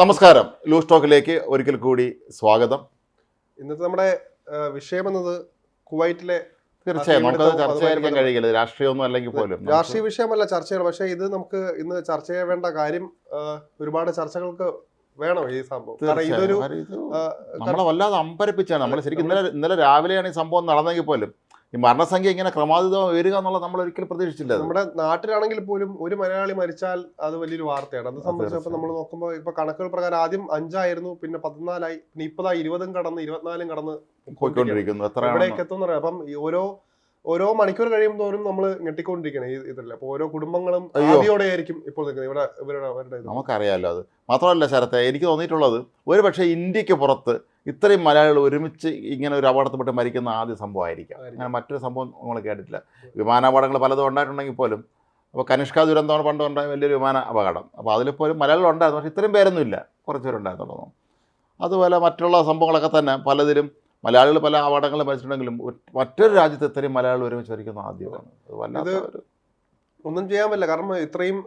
നമസ്കാരം. ലൂസ് ടോക്കിലേക്ക് ഒരിക്കൽ കൂടി സ്വാഗതം. ഇന്നത്തെ നമ്മുടെ വിഷയം എന്നത് കുവൈറ്റിലെ തീർച്ചയായും നമുക്ക് ചർച്ച ചെയ്യാൻ കഴിയില്ല. രാഷ്ട്രീയമൊന്നും അല്ലെങ്കിൽ പോലും രാഷ്ട്രീയ വിഷയമല്ല ചർച്ചകൾ ചെയ്യണം പക്ഷേ ഇത് നമുക്ക് ഇന്ന് ചർച്ച ചെയ്യേണ്ട കാര്യം ഒരുപാട് ചർച്ചകൾക്ക് വേണം ഈ സംഭവം. കാരണം ഇതൊരു നമ്മളെ വല്ലാതെ അമ്പരപ്പിച്ചാണ്. നമ്മൾ ശരിക്കും ഇന്നലെ ഇന്നലെ രാവിലെയാണ് ഈ സംഭവം നടന്നെങ്കിൽ പോലും ഈ മരണസംഖ്യ ഇങ്ങനെ ക്രമാതീതം വരിക എന്നുള്ളത് നമ്മൾ ഒരിക്കലും പ്രതീക്ഷിച്ചില്ല. നമ്മുടെ നാട്ടിലാണെങ്കിൽ പോലും ഒരു മലയാളി മരിച്ചാൽ അത് വലിയൊരു വാർത്തയാണ്. അത് സംബന്ധിച്ചപ്പോൾ നമ്മൾ നോക്കുമ്പോൾ ഇപ്പൊ കണക്കുകൾ പ്രകാരം ആദ്യം അഞ്ചായിരുന്നു പിന്നെ പതിനാലായി പിന്നെ ഇപ്പതാ ഇരുപതും കടന്ന് ഇരുപത്തിനാലും കടന്ന് പോയിക്കൊണ്ടിരിക്കുന്നു. എവിടേക്ക് എത്തുന്ന പറയാം. അപ്പം ഓരോ ഓരോ മണിക്കൂർ കഴിയും തോറും നമ്മൾ ഞെട്ടിക്കൊണ്ടിരിക്കണം ഈ ഇതില്ല അപ്പൊ ഓരോ കുടുംബങ്ങളും. ആദ്യോടെ ആയിരിക്കും ഇപ്പോൾ നിൽക്കുന്നത്. ഇവിടെ ഇവരുടെ അവരുടെ. നമുക്കറിയാമല്ലോ അത്. മാത്രമല്ല ശരത്തെ എനിക്ക് തോന്നിയിട്ടുള്ളത് ഒരു പക്ഷേ ഇന്ത്യയ്ക്ക് പുറത്ത് ഇത്രയും മലയാളികൾ ഒരുമിച്ച് ഇങ്ങനെ ഒരു അപകടത്തിൽപ്പെട്ട് മരിക്കുന്ന ആദ്യ സംഭവമായിരിക്കാം. അങ്ങനെ മറ്റൊരു സംഭവം നമ്മൾ കേട്ടിട്ടില്ല. വിമാനാപകടങ്ങൾ പലതും ഉണ്ടായിട്ടുണ്ടെങ്കിൽ പോലും അപ്പോൾ കനിഷ്ക ദുരന്തമാണ് പണ്ട് ഉണ്ടായ വലിയൊരു വിമാന അപകടം. അപ്പോൾ അതിൽ പോലും മലയാളികൾ ഉണ്ടായിരുന്നു. പക്ഷേ ഇത്രയും പേരൊന്നും ഇല്ല. കുറച്ച് പേരുണ്ടായിരുന്നുള്ളൂ അതുപോലെ മറ്റുള്ള സംഭവങ്ങളൊക്കെ തന്നെ പലതിലും മലയാളികൾ പല അപകടങ്ങളും മരിച്ചിട്ടുണ്ടെങ്കിലും മറ്റൊരു രാജ്യത്ത് ഇത്രയും മലയാളികൾ ഒരുമിച്ച് മരിക്കുന്ന ആദ്യമാണ്. അത് വല്ലാത്ത ഒന്നും ചെയ്യാൻ പറ്റില്ല. കാരണം ഇത്രയും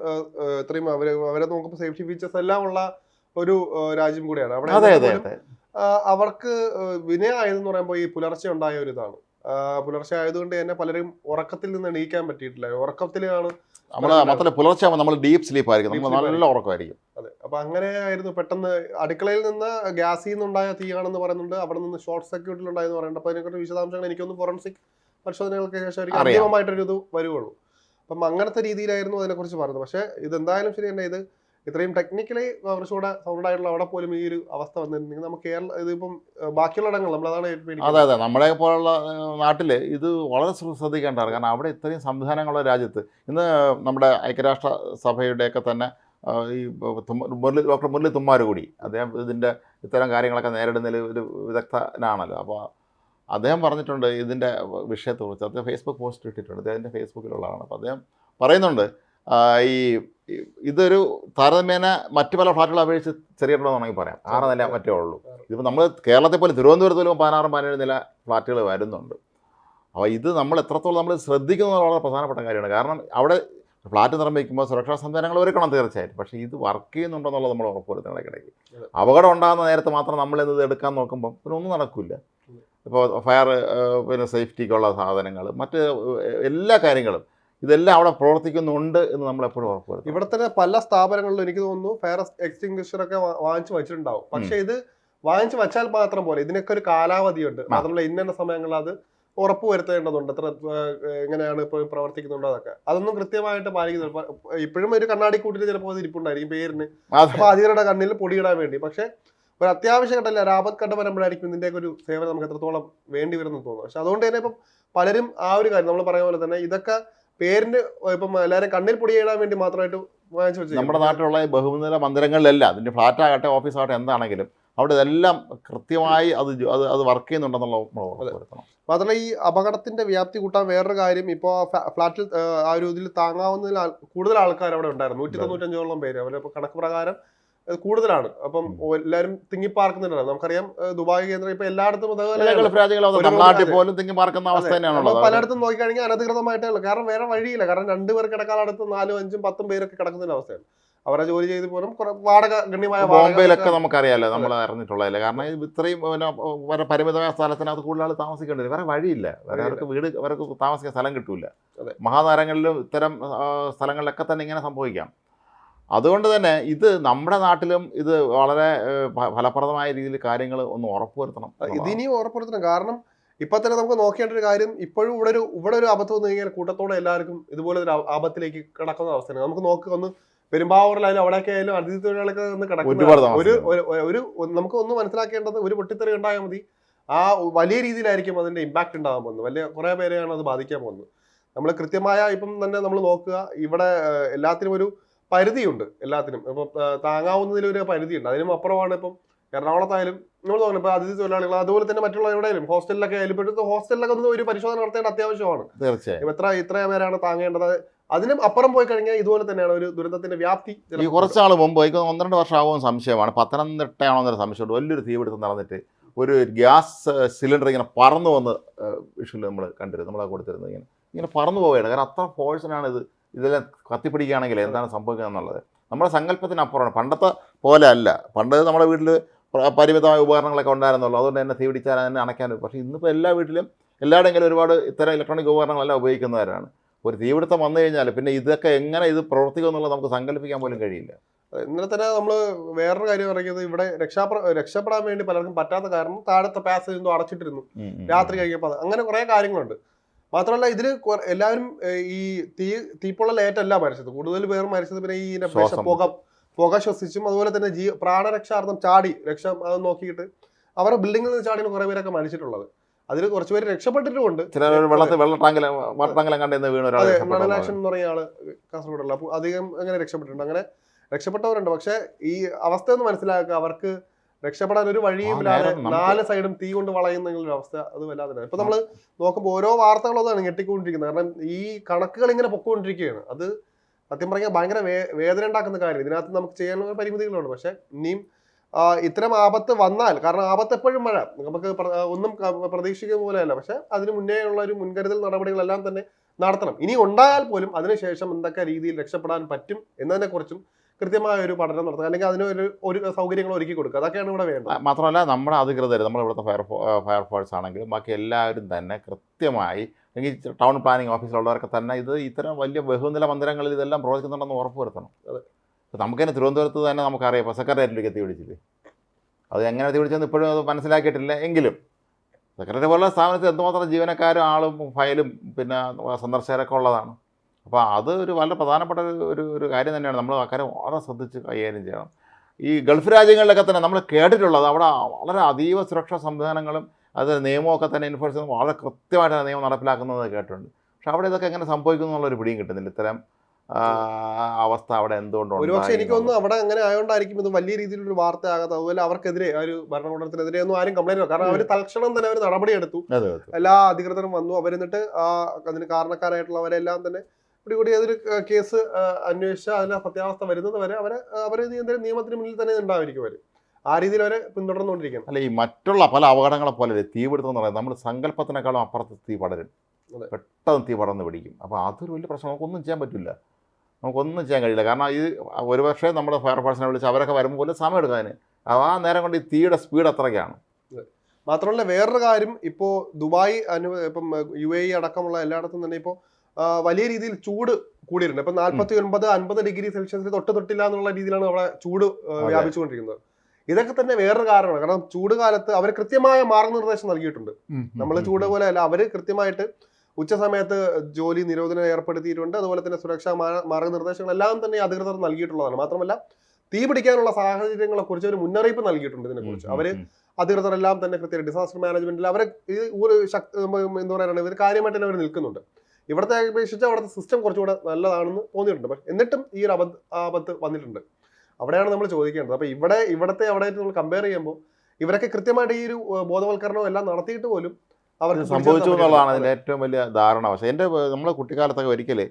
ഇത്രയും അവരെ അവരെ നോക്കുമ്പോൾ സേഫ്റ്റി ഫീച്ചേഴ്സ് എല്ലാം ഉള്ള ഒരു രാജ്യം കൂടിയാണ്. അവിടെ അവർക്ക് വിനയമായത് വിനയായതെന്ന് പറയുമ്പോൾ ഈ പുലർച്ചെ ഉണ്ടായ ഒരു ഇതാണ്. പുലർച്ചെ ആയതുകൊണ്ട് തന്നെ പലരും ഉറക്കത്തിൽ നിന്ന് എണീക്കാൻ പറ്റിയിട്ടില്ല. ഉറക്കത്തിലാണ് നമ്മൾ മാത്രമല്ല പുലർച്ചെ നമ്മൾ ഡീപ്പ് സ്ലീപ്പ് ആയിരിക്കും. നമ്മൾ നല്ല ഉറക്കമായിരിക്കും. അതെ. അപ്പൊ അങ്ങനെ ആയിരുന്നു. പെട്ടെന്ന് അടുക്കളയിൽ നിന്ന് ഗ്യാസിൽ നിന്നുണ്ടായ തീയാണെന്ന് പറയുന്നുണ്ട്. അവിടെ നിന്ന് ഷോർട്ട് സർക്യൂട്ടിൽ ഉണ്ടായെന്ന് പറയുന്നുണ്ട്. അപ്പൊ അതിനെക്കുറിച്ച് വിശദാംശങ്ങൾ എനിക്കൊന്ന് ഫോറൻസിക് പരിശോധനകൾക്ക് ശേഷം. അന്തിമമായിട്ടൊരു ഇത് വരുവുള്ളൂ. അപ്പം അങ്ങനത്തെ രീതിയിലായിരുന്നു അതിനെക്കുറിച്ച് പറഞ്ഞത്. പക്ഷേ ഇത് എന്തായാലും ശരി തന്നെ ഇത് ഇത്രയും ടെക്നിക്കലി കുറച്ചുകൂടെ സൗണ്ട് ആയിട്ടുള്ള അവിടെ പോലും ഈ ഒരു അവസ്ഥ വന്നിരുന്നെങ്കിൽ നമുക്ക് കേരള ഇതിപ്പം ബാക്കിയുള്ള ഇടങ്ങൾ നമ്മളതാണ് അതെ അതെ. നമ്മളെ പോലുള്ള നാട്ടിൽ ഇത് വളരെ ശ്ര- ശ്രദ്ധിക്കേണ്ടതാണ്. കാരണം അവിടെ ഇത്രയും സംവിധാനങ്ങളുള്ള രാജ്യത്ത് ഇന്ന് നമ്മുടെ ഐക്യരാഷ്ട്ര സഭയുടെയൊക്കെ തന്നെ ഈ മുരളി ഡോക്ടർ മുരളി തുമ്മാർ കൂടി അദ്ദേഹം ഇതിന്റെ ഇത്തരം കാര്യങ്ങളൊക്കെ നേരിടുന്നതിൽ ഒരു വിദഗ്ധനാണല്ലോ. അപ്പോൾ അദ്ദേഹം പറഞ്ഞിട്ടുണ്ട് ഇതിന്റെ വിഷയത്തെക്കുറിച്ച്. അദ്ദേഹം ഫേസ്ബുക്ക് പോസ്റ്റ് ഇട്ടിട്ടുണ്ട്. അദ്ദേഹത്തിന്റെ ഫേസ്ബുക്കിലുള്ളതാണ് അപ്പോൾ അദ്ദേഹം പറയുന്നുണ്ട് ഈ ഇതൊരു താരതമ്യേന മറ്റു പല ഫ്ലാറ്റുകളെ അപേക്ഷിച്ച് ചെറിയ വേണമെങ്കിൽ പറയാം. ആറ് നില മറ്റേ ഉള്ളൂ. ഇതിപ്പോൾ നമ്മൾ കേരളത്തെ പോലെ തിരുവനന്തപുരത്ത് പോലും പതിനാറും പതിനേഴ് നില ഫ്ലാറ്റുകൾ വരുന്നുണ്ട്. അപ്പോൾ ഇത് നമ്മൾ എത്രത്തോളം നമ്മൾ ശ്രദ്ധിക്കുന്നത് വളരെ പ്രധാനപ്പെട്ട കാര്യമാണ്. കാരണം അവിടെ ഫ്ലാറ്റ് നിർമ്മിക്കുമ്പോൾ സുരക്ഷാ സംവിധാനങ്ങൾ ഒരുക്കണം തീർച്ചയായിട്ടും. പക്ഷേ ഇത് വർക്ക് ചെയ്യുന്നുണ്ടോ എന്നുള്ളത് നമ്മൾ ഉറപ്പുവരുത്തണം ഇടയ്ക്കിടയ്ക്ക് അതെ. അപകടം ഉണ്ടാകുന്ന നേരത്ത് മാത്രം നമ്മൾ ഇത് എടുക്കാൻ നോക്കുമ്പോൾ പിന്നെ ഒന്നും നടക്കില്ല. ഇപ്പോൾ ഫയർ പിന്നെ സേഫ്റ്റിക്കുള്ള സാധനങ്ങൾ മറ്റ് എല്ലാ കാര്യങ്ങളും ഇതെല്ലാം അവിടെ പ്രവർത്തിക്കുന്നുണ്ട് എന്ന് നമ്മൾ എപ്പോഴും ഉറപ്പുവരുത്തണം ഇവിടെ തന്നെ പല സ്ഥാപനങ്ങളിലും എനിക്ക് തോന്നുന്നു ഫയർ എക്സ്റ്റിംഗ്വിഷർ ഒക്കെ വാങ്ങിച്ചു വെച്ചിട്ടുണ്ടാവും. പക്ഷേ ഇത് വാങ്ങിച്ചു വെച്ചാൽ മാത്രം പോലെ ഇതിനൊക്കെ ഒരു കാലാവധിയുണ്ട്. മാത്രമല്ല ഇന്ന സമയങ്ങളിൽ അത് ഉറപ്പ് വരുത്തേണ്ടതുണ്ട്. എത്ര എങ്ങനെയാണ് ഇപ്പോൾ പ്രവർത്തിക്കുന്നുണ്ടോ അതൊക്കെ. അതൊന്നും കൃത്യമായിട്ട് പാലിക്കുന്നില്ല. ഇപ്പോഴും ഒരു കണ്ണാടി കൂട്ടിൽ ചിലപ്പോൾ അത് ഇരിപ്പുണ്ടായിരിക്കും പേരിന്. അപ്പോൾ അപ്പൊ അധികരുടെ കണ്ണിൽ പൊടിയിടാൻ വേണ്ടി. പക്ഷേ ഒരു അത്യാവശ്യ ഘട്ടമല്ല ഒരു ആപത്ത് ഘട്ടം വരുമ്പോഴായിരിക്കും ഇതിന്റെയൊക്കെ ഒരു സേവനം നമുക്ക് എത്രത്തോളം വേണ്ടി വരുന്നു തോന്നുന്നു പക്ഷെ അതുകൊണ്ട് തന്നെ ഇപ്പം പലരും ആ ഒരു കാര്യം നമ്മൾ പറയുന്ന പോലെ തന്നെ ഇതൊക്കെ പേരിന് ഇപ്പം എല്ലാവരും കണ്ണിൽ പൊടി പൊടിയിടാൻ വേണ്ടി മാത്രമായിട്ട് വാങ്ങിച്ചു വെച്ചു നമ്മുടെ നാട്ടിലുള്ള ബഹുനില മന്ദിരങ്ങളിലെല്ലാം അതിന്റെ ഫ്ലാറ്റാകട്ടെ ഓഫീസാകട്ടെ എന്താണെങ്കിലും അവിടെ ഇതെല്ലാം കൃത്യമായി അത് അത് അത് വർക്ക് ചെയ്യുന്നുണ്ടെന്നുള്ള മാത്രമല്ല ഈ അപകടത്തിന്റെ വ്യാപ്തി കൂട്ടാൻ വേറൊരു കാര്യം ഇപ്പോൾ ഫ്ലാറ്റിൽ ആ ഒരു ഇതിൽ താങ്ങാവുന്നതിൽ കൂടുതൽ ആൾക്കാർ അവിടെ ഉണ്ടായിരുന്നു. നൂറ്റി തൊണ്ണൂറ്റഞ്ചോളം പേര്. അവരുടെ ഇപ്പൊ കണക്ക് പ്രകാരം കൂടുതലാണ്. അപ്പം എല്ലാവരും തിങ്ങിപ്പാർക്കുന്നുണ്ടായിരുന്നു നമുക്കറിയാം ഏഹ് ദുബായ് കേന്ദ്രം ഇപ്പൊ എല്ലായിടത്തും ഗൾഫ്. പോലും തിങ്ങി പാർക്കുന്ന അവസ്ഥ തന്നെയാണുള്ളത് പലയിടത്തും നോക്കിക്കഴിഞ്ഞാൽ അനധികൃതമായിട്ടേ ഉള്ളൂ. കാരണം വേറെ വഴിയില്ല. കാരണം രണ്ടുപേർ കിടക്കാനടുത്ത് നാലും അഞ്ചും പത്തും പേരൊക്കെ കിടക്കുന്ന അവസ്ഥയാണ്. അവരെ ജോലി ചെയ്ത് പോലും കുറെ വാടക ഗണ്യമായ ബോംബെയിലൊക്കെ നമുക്കറിയാലോ. നമ്മൾ അറിഞ്ഞിട്ടുള്ളതല്ലേ. കാരണം ഇത്രയും വരെ പരിമിതമായ സ്ഥലത്തിനകത്ത് കൂടുതൽ ആൾ താമസിക്കേണ്ടി വരും. വേറെ വഴിയില്ല. വേറെ അവർക്ക് വീട് അവർക്ക് താമസിക്കാൻ സ്ഥലം കിട്ടൂല. മഹാനഗരങ്ങളിലും ഇത്തരം സ്ഥലങ്ങളിലൊക്കെ തന്നെ ഇങ്ങനെ സംഭവിക്കാം. അതുകൊണ്ട് തന്നെ ഇത് നമ്മുടെ നാട്ടിലും ഇത് വളരെ ഫലപ്രദമായ രീതിയിൽ കാര്യങ്ങൾ ഒന്ന് ഉറപ്പുവരുത്തണം. എന്നുള്ളതാണ്. ഇതിനി ഉറപ്പെടുത്തണം കാരണം ഇപ്പൊ തന്നെ നമുക്ക് നോക്കേണ്ട ഒരു കാര്യം ഇപ്പോഴും ഇവിടെ ഒരു ഇവിടെ ഒരു അബദ്ധം വന്നു കഴിഞ്ഞാൽ കൂട്ടത്തോടെ എല്ലാവർക്കും ഇതുപോലെ ഒരു ആപത്തിലേക്ക് കിടക്കുന്ന അവസ്ഥയാണ്. നമുക്ക് നോക്കുക ഒന്ന് പെരുമ്പാവൂരിലായാലും അവിടെയൊക്കെ ആയാലും അതിഥി തൊഴിലാളികളൊക്കെ ഒന്ന് കിടക്കുന്ന ഒരു ഒരു- നമുക്ക് ഒന്ന് മനസ്സിലാക്കേണ്ടത് ഒരു പൊട്ടിത്തെറി ഉണ്ടായാൽ മതി. ആ വലിയ രീതിയിലായിരിക്കും അതിന്റെ ഇമ്പാക്ട് ഉണ്ടാകാൻ പോകുന്നത്. വലിയ കുറെ പേരെയാണ് അത് ബാധിക്കാൻ പോകുന്നത്. നമ്മൾ കൃത്യമായ ഇപ്പം തന്നെ നമ്മൾ നോക്കുക. ഇവിടെ എല്ലാത്തിനും ഒരു പരിധിയുണ്ട് എല്ലാത്തിനും. ഇപ്പം താങ്ങാവുന്നതിലും താങ്ങാവുന്നതിൽ ഒരു പരിധിയുണ്ട്. അതിനും അപ്പുറമാണ് ഇപ്പം എറണാകുളത്തായാലും നമ്മൾ തോന്നുന്നു ഇപ്പൊ അതിഥി തൊഴിലാളികൾ അതുപോലെ തന്നെ മറ്റുള്ള എവിടെയാലും ഹോസ്റ്റലിലൊക്കെ ആയാലും ഇപ്പോഴത്തെ ഹോസ്റ്റലിലൊക്കെ ഒന്ന് ഒരു പരിശോധന നടത്തേണ്ട അത്യാവശ്യമാണ്. തീർച്ചയായും. എത്ര ഇത്ര പേരാണ് താങ്ങേണ്ടത്. അതിനും അപ്പുറം പോയി കഴിഞ്ഞാൽ ഇതുപോലെ തന്നെയാണ് ഒരു ദുരന്തത്തിന്റെ വ്യാപ്തി ഈ കുറച്ചാൾ മുമ്പ് ഒന്നരണ്ട് ഒന്ന് രണ്ട് വർഷം ആവുമ്പോൾ സംശയമാണ്. പത്തനംതിട്ടയാണോ എന്നൊരു സംശയമുണ്ട്. വലിയൊരു തീപിടുത്തം നടന്നിട്ട് ഒരു ഗ്യാസ് സിലിണ്ടർ ഇങ്ങനെ പറന്നു വന്ന് വിഷുവിൽ നമ്മൾ കണ്ടിരുന്നു. നമ്മളെ കൊടുത്തിരുന്നത് ഇങ്ങനെ. ഇങ്ങനെ പറന്നു പോവുകയാണ്. കാരണം അത്ര ഫോഴ്സിനാണ് ഇത് ഇതെല്ലാം കത്തിപ്പിടിക്കുകയാണെങ്കിൽ എന്താണ് സംഭവിക്കുക എന്നുള്ളത്. നമ്മുടെ സങ്കല്പത്തിനപ്പുറമാണ്. പണ്ടത്തെ പോലെ അല്ല. പണ്ട് നമ്മുടെ വീട്ടിൽ പരിമിതമായ ഉപകരണങ്ങളൊക്കെ ഉണ്ടായിരുന്നുള്ളൂ അതുകൊണ്ട് തന്നെ തീ പിടിച്ചാൽ തന്നെ അണയ്ക്കാൻ പക്ഷേ ഇന്നിപ്പോൾ എല്ലാ വീട്ടിലും എല്ലായിടെങ്കിലും ഒരുപാട് ഇത്തരം ഇലക്ട്രോണിക് ഉപകരണങ്ങളെല്ലാം ഉപയോഗിക്കുന്നവരാണ്. ഒരു തീപിടുത്തം വന്നു കഴിഞ്ഞാൽ പിന്നെ ഇതൊക്കെ എങ്ങനെ ഇത് പ്രവർത്തിക്കും എന്നുള്ളത് നമുക്ക് സങ്കല്പിക്കാൻ പോലും കഴിയില്ല. ഇന്നലെ തന്നെ നമ്മൾ വേറൊരു കാര്യം പറയുന്നത് ഇവിടെ രക്ഷാപ്ര രക്ഷപ്പെടാൻ വേണ്ടി പലർക്കും പറ്റാത്ത കാരണം താഴത്തെ പാസേജ് ഒന്നും അടച്ചിട്ടിരുന്നു. രാത്രി കഴിഞ്ഞപ്പോൾ അങ്ങനെ കുറേ കാര്യങ്ങളുണ്ട്. മാത്രമല്ല ഇതിൽ എല്ലാവരും ഈ തീ തീപ്പൊള്ളലേറ്റല്ല മരിച്ചത്. കൂടുതൽ പേർ മരിച്ചത് പിന്നെ ഈ. പുക പുക ശ്വസിച്ചും അതുപോലെ തന്നെ ജീവ പ്രാണരക്ഷാർത്ഥം ചാടി രക്ഷ അത് നോക്കിയിട്ട് അവരുടെ ബിൽഡിങ്ങിൽ നിന്ന് ചാടിയാണ് കുറെ പേരൊക്കെ മരിച്ചിട്ടുള്ളത്. അതിൽ കുറച്ച് പേര് രക്ഷപ്പെട്ടിട്ടുമുണ്ട്. ചിലർ വെള്ളത്തിൽ വെള്ള ടാങ്കിലെ വാട്ടർ ടാങ്കിലും കണ്ടെന്ന് വീണ് ഒരാൾ ആക്ഷൻ എന്ന് പറയുന്ന ആൾ കാസർഗോഡുള്ള. അപ്പോൾ അധികം അങ്ങനെ രക്ഷപ്പെട്ടിട്ടുണ്ട്. അങ്ങനെ രക്ഷപ്പെട്ടവരുണ്ട്. പക്ഷെ ഈ അവസ്ഥ ഒന്ന് മനസ്സിലാക്കുക അവർക്ക് രക്ഷപ്പെടാൻ ഒരു വഴിയും നാല് സൈഡും തീ കൊണ്ട് വളയുന്ന ഒരു അവസ്ഥ അത് വല്ലാതെ ഇപ്പൊ നമ്മൾ നോക്കുമ്പോൾ ഓരോ വാർത്തകളും അതാണ് ഞെട്ടിക്കൊണ്ടിരിക്കുന്നത്. കാരണം ഈ കണക്കുകൾ ഇങ്ങനെ പൊക്കോണ്ടിരിക്കുകയാണ്. അത് സത്യം പറഞ്ഞാൽ ഭയങ്കര വേ വേദന ഉണ്ടാക്കുന്ന കാര്യം ഇതിനകത്ത് നമുക്ക് ചെയ്യാനുള്ള പരിമിതികളുണ്ട്. പക്ഷെ ഇനിയും ഇത്തരം ആപത്ത് വന്നാൽ കാരണം ആപത്ത് എപ്പോഴും മഴ. നമുക്ക് ഒന്നും പ്രതീക്ഷിക്കുന്ന പോലെയല്ല. പക്ഷെ അതിന് മുന്നേ ഉള്ള ഒരു മുൻകരുതൽ നടപടികളെല്ലാം തന്നെ നടത്തണം. ഇനി ഉണ്ടായാൽ പോലും അതിനുശേഷം എന്തൊക്കെ രീതിയിൽ രക്ഷപ്പെടാൻ പറ്റും എന്നതിനെ കുറിച്ചും കൃത്യമായ ഒരു പഠനം നടത്തുക അല്ലെങ്കിൽ അതിന് ഒരു ഒരു സൗകര്യങ്ങൾ ഒരുക്കി കൊടുക്കുക. അതൊക്കെയാണ് ഇവിടെ വേണ്ടത്. മാത്രമല്ല നമ്മുടെ അധികൃതർ നമ്മുടെ ഇവിടുത്തെ ഫയർ ഫയർഫോഴ്സ് ആണെങ്കിലും ബാക്കി എല്ലാവരും തന്നെ കൃത്യമായി അല്ലെങ്കിൽ ടൗൺ പ്ലാനിംഗ് ഓഫീസിലുള്ളവരൊക്കെ തന്നെ ഇത് ഇത്തരം വലിയ ബഹുനില മന്ദിരങ്ങളിൽ ഇതെല്ലാം പ്രവർത്തിക്കുന്നുണ്ടെന്ന് ഉറപ്പ് വരുത്തണം. അതെ. നമുക്ക് തന്നെ തിരുവനന്തപുരത്ത് തന്നെ നമുക്കറിയാം ഇപ്പോൾ സെക്രട്ടേറിയറ്റിലേക്ക് എത്തി പിടിച്ചില്ലേ അത് എങ്ങനെ എത്തി പിടിച്ചെന്ന് ഇപ്പോഴും അത് മനസ്സിലാക്കിയിട്ടില്ല എങ്കിലും. സെക്രട്ടറി പോലുള്ള സ്ഥാപനത്തിൽ എന്തുമാത്രം ജീവനക്കാരും ആളും ഫയലും പിന്നെ സന്ദർശകരൊക്കെ ഉള്ളതാണ്. അപ്പോൾ അത് ഒരു വളരെ പ്രധാനപ്പെട്ട ഒരു- ഒരു കാര്യം തന്നെയാണ്. നമ്മൾ ആ കാര്യം വളരെ ശ്രദ്ധിച്ച് കൈകാര്യം ചെയ്യണം. ഈ ഗൾഫ് രാജ്യങ്ങളിലൊക്കെ തന്നെ നമ്മൾ കേട്ടിട്ടുള്ളത് അവിടെ വളരെ അതീവ സുരക്ഷാ സംവിധാനങ്ങളും അത് നിയമമൊക്കെ തന്നെ എൻഫോഴ്സ് ചെയ്യുന്നത് വളരെ കൃത്യമായിട്ടാണ് നിയമം നടപ്പിലാക്കുന്നത് കേട്ടിട്ടുണ്ട്. പക്ഷെ അവിടെ ഇതൊക്കെ എങ്ങനെ സംഭവിക്കുന്നു എന്നുള്ളൊരു പിടിയും കിട്ടുന്നില്ല. ഇത്തരം അവസ്ഥ അവിടെ എന്തുകൊണ്ടാണ് ഒരുപക്ഷെ എനിക്കൊന്നും അവിടെ അങ്ങനെ ആയതുകൊണ്ടായിരിക്കും ഇത് വലിയ രീതിയിലൊരു വാർത്ത ആകാത്ത അതുപോലെ അവർക്കെതിരെ ഒരു ഭരണകൂടത്തിനെതിരെ ഒന്നും ആരും കംപ്ലൈന്റ് കാരണം അവർ തൽക്ഷണം തന്നെ അവർ നടപടിയെടുത്തു. എല്ലാ അധികൃതരും വന്നു. അവരെന്നിട്ട് ആ അതിന് കാരണക്കാരായിട്ടുള്ളവരെല്ലാം തന്നെ പിടികൂടി ഏതൊരു കേസ് അന്വേഷിച്ച് അതിന്റെ സത്യാവസ്ഥ വരുന്നത് വരെ അവരെ അവർ നിയമത്തിന് മുന്നിൽ തന്നെ ഉണ്ടാവുമായിരിക്കും അവർ ആ രീതിയിൽ അവരെ പിന്തുടർന്നുകൊണ്ടിരിക്കണം. അല്ല ഈ മറ്റുള്ള പല അപകടങ്ങളെ പോലെ തീപിടുത്തം എന്ന് പറയുന്നത് നമ്മൾ സങ്കല്പത്തിനേക്കാളും അപ്പുറത്ത് തീ പടരും. പെട്ടെന്ന് തീ പടർന്ന് പിടിക്കും. അപ്പോൾ അതൊരു വലിയ പ്രശ്നം. നമുക്കൊന്നും ചെയ്യാൻ പറ്റില്ല. നമുക്കൊന്നും ചെയ്യാൻ കഴിയില്ല. കാരണം ഇത് ഒരു പക്ഷേ നമ്മുടെ ഫയർ ഫോഴ്സിനെ വിളിച്ച് അവരൊക്കെ വരുമ്പോൾ പോലും സമയം എടുക്കും അപ്പോൾ ആ നേരം കൊണ്ട് ഈ തീയുടെ സ്പീഡ് അത്രയ്ക്കാണ്. മാത്രമല്ല വേറൊരു കാര്യം ഇപ്പോൾ ദുബായ് അനു ഇപ്പം യു എ ഇ അടക്കമുള്ള എല്ലായിടത്തും തന്നെ ഇപ്പോൾ വലിയ രീതിയിൽ ചൂട് കൂടിയിട്ടുണ്ട്. ഇപ്പൊ നാൽപ്പത്തി ഒൻപത് അൻപത് ഡിഗ്രി സെൽഷ്യസിൽ തൊട്ട് തൊട്ടില്ല എന്നുള്ള രീതിയിലാണ് അവിടെ ചൂട്. വ്യാപിച്ചുകൊണ്ടിരിക്കുന്നത്. ഇതൊക്കെ തന്നെ വേറൊരു കാരണമാണ്. കാരണം ചൂട് കാലത്ത് അവർ കൃത്യമായ മാർഗനിർദ്ദേശം നൽകിയിട്ടുണ്ട്. നമ്മൾ ചൂട് പോലെ അല്ല അവർ കൃത്യമായിട്ട് ഉച്ച സമയത്ത് ജോലി നിരോധനം ഏർപ്പെടുത്തിയിട്ടുണ്ട്. അതുപോലെ തന്നെ സുരക്ഷാ മാർഗനിർദ്ദേശങ്ങൾ എല്ലാം തന്നെ അധികൃതർ നൽകിയിട്ടുള്ളതാണ്. മാത്രമല്ല തീ പിടിക്കാനുള്ള സാഹചര്യങ്ങളെ കുറിച്ച് ഒരു മുന്നറിയിപ്പ് നൽകിയിട്ടുണ്ട് ഇതിനെക്കുറിച്ച്. അവർ അധികൃതരെല്ലാം തന്നെ കൃത്യമായി ഡിസാസ്റ്റർ മാനേജ്മെന്റിൽ അവരെ ഈ ഒരു ശക്തി എന്താ പറയുക ഇവർ കാര്യമായിട്ട് തന്നെ അവർ നിൽക്കുന്നുണ്ട്. ഇവിടുത്തെ അപേക്ഷിച്ച് അവിടുത്തെ സിസ്റ്റം കുറച്ചുകൂടെ നല്ലതാണെന്ന് തോന്നിയിട്ടുണ്ട്. പക്ഷെ എന്നിട്ടും ഈ ഒരു അബദ്ധ ആപത്ത് വന്നിട്ടുണ്ട്. അവിടെയാണ് നമ്മൾ ചോദിക്കേണ്ടത്. അപ്പോൾ ഇവിടെ ഇവിടത്തെ അവിടെ നമ്മൾ കമ്പയർ ചെയ്യുമ്പോൾ ഇവരൊക്കെ കൃത്യമായിട്ട് ഈ ഒരു ബോധവൽക്കരണവും എല്ലാം നടത്തിയിട്ട് പോലും അവർ സംഭവിച്ചു എന്നുള്ളതാണ് അതിന്റെ ഏറ്റവും വലിയ ധാരണ. പക്ഷേ എന്റെ നമ്മളെ കുട്ടിക്കാലത്തൊക്കെ ഒരിക്കൽ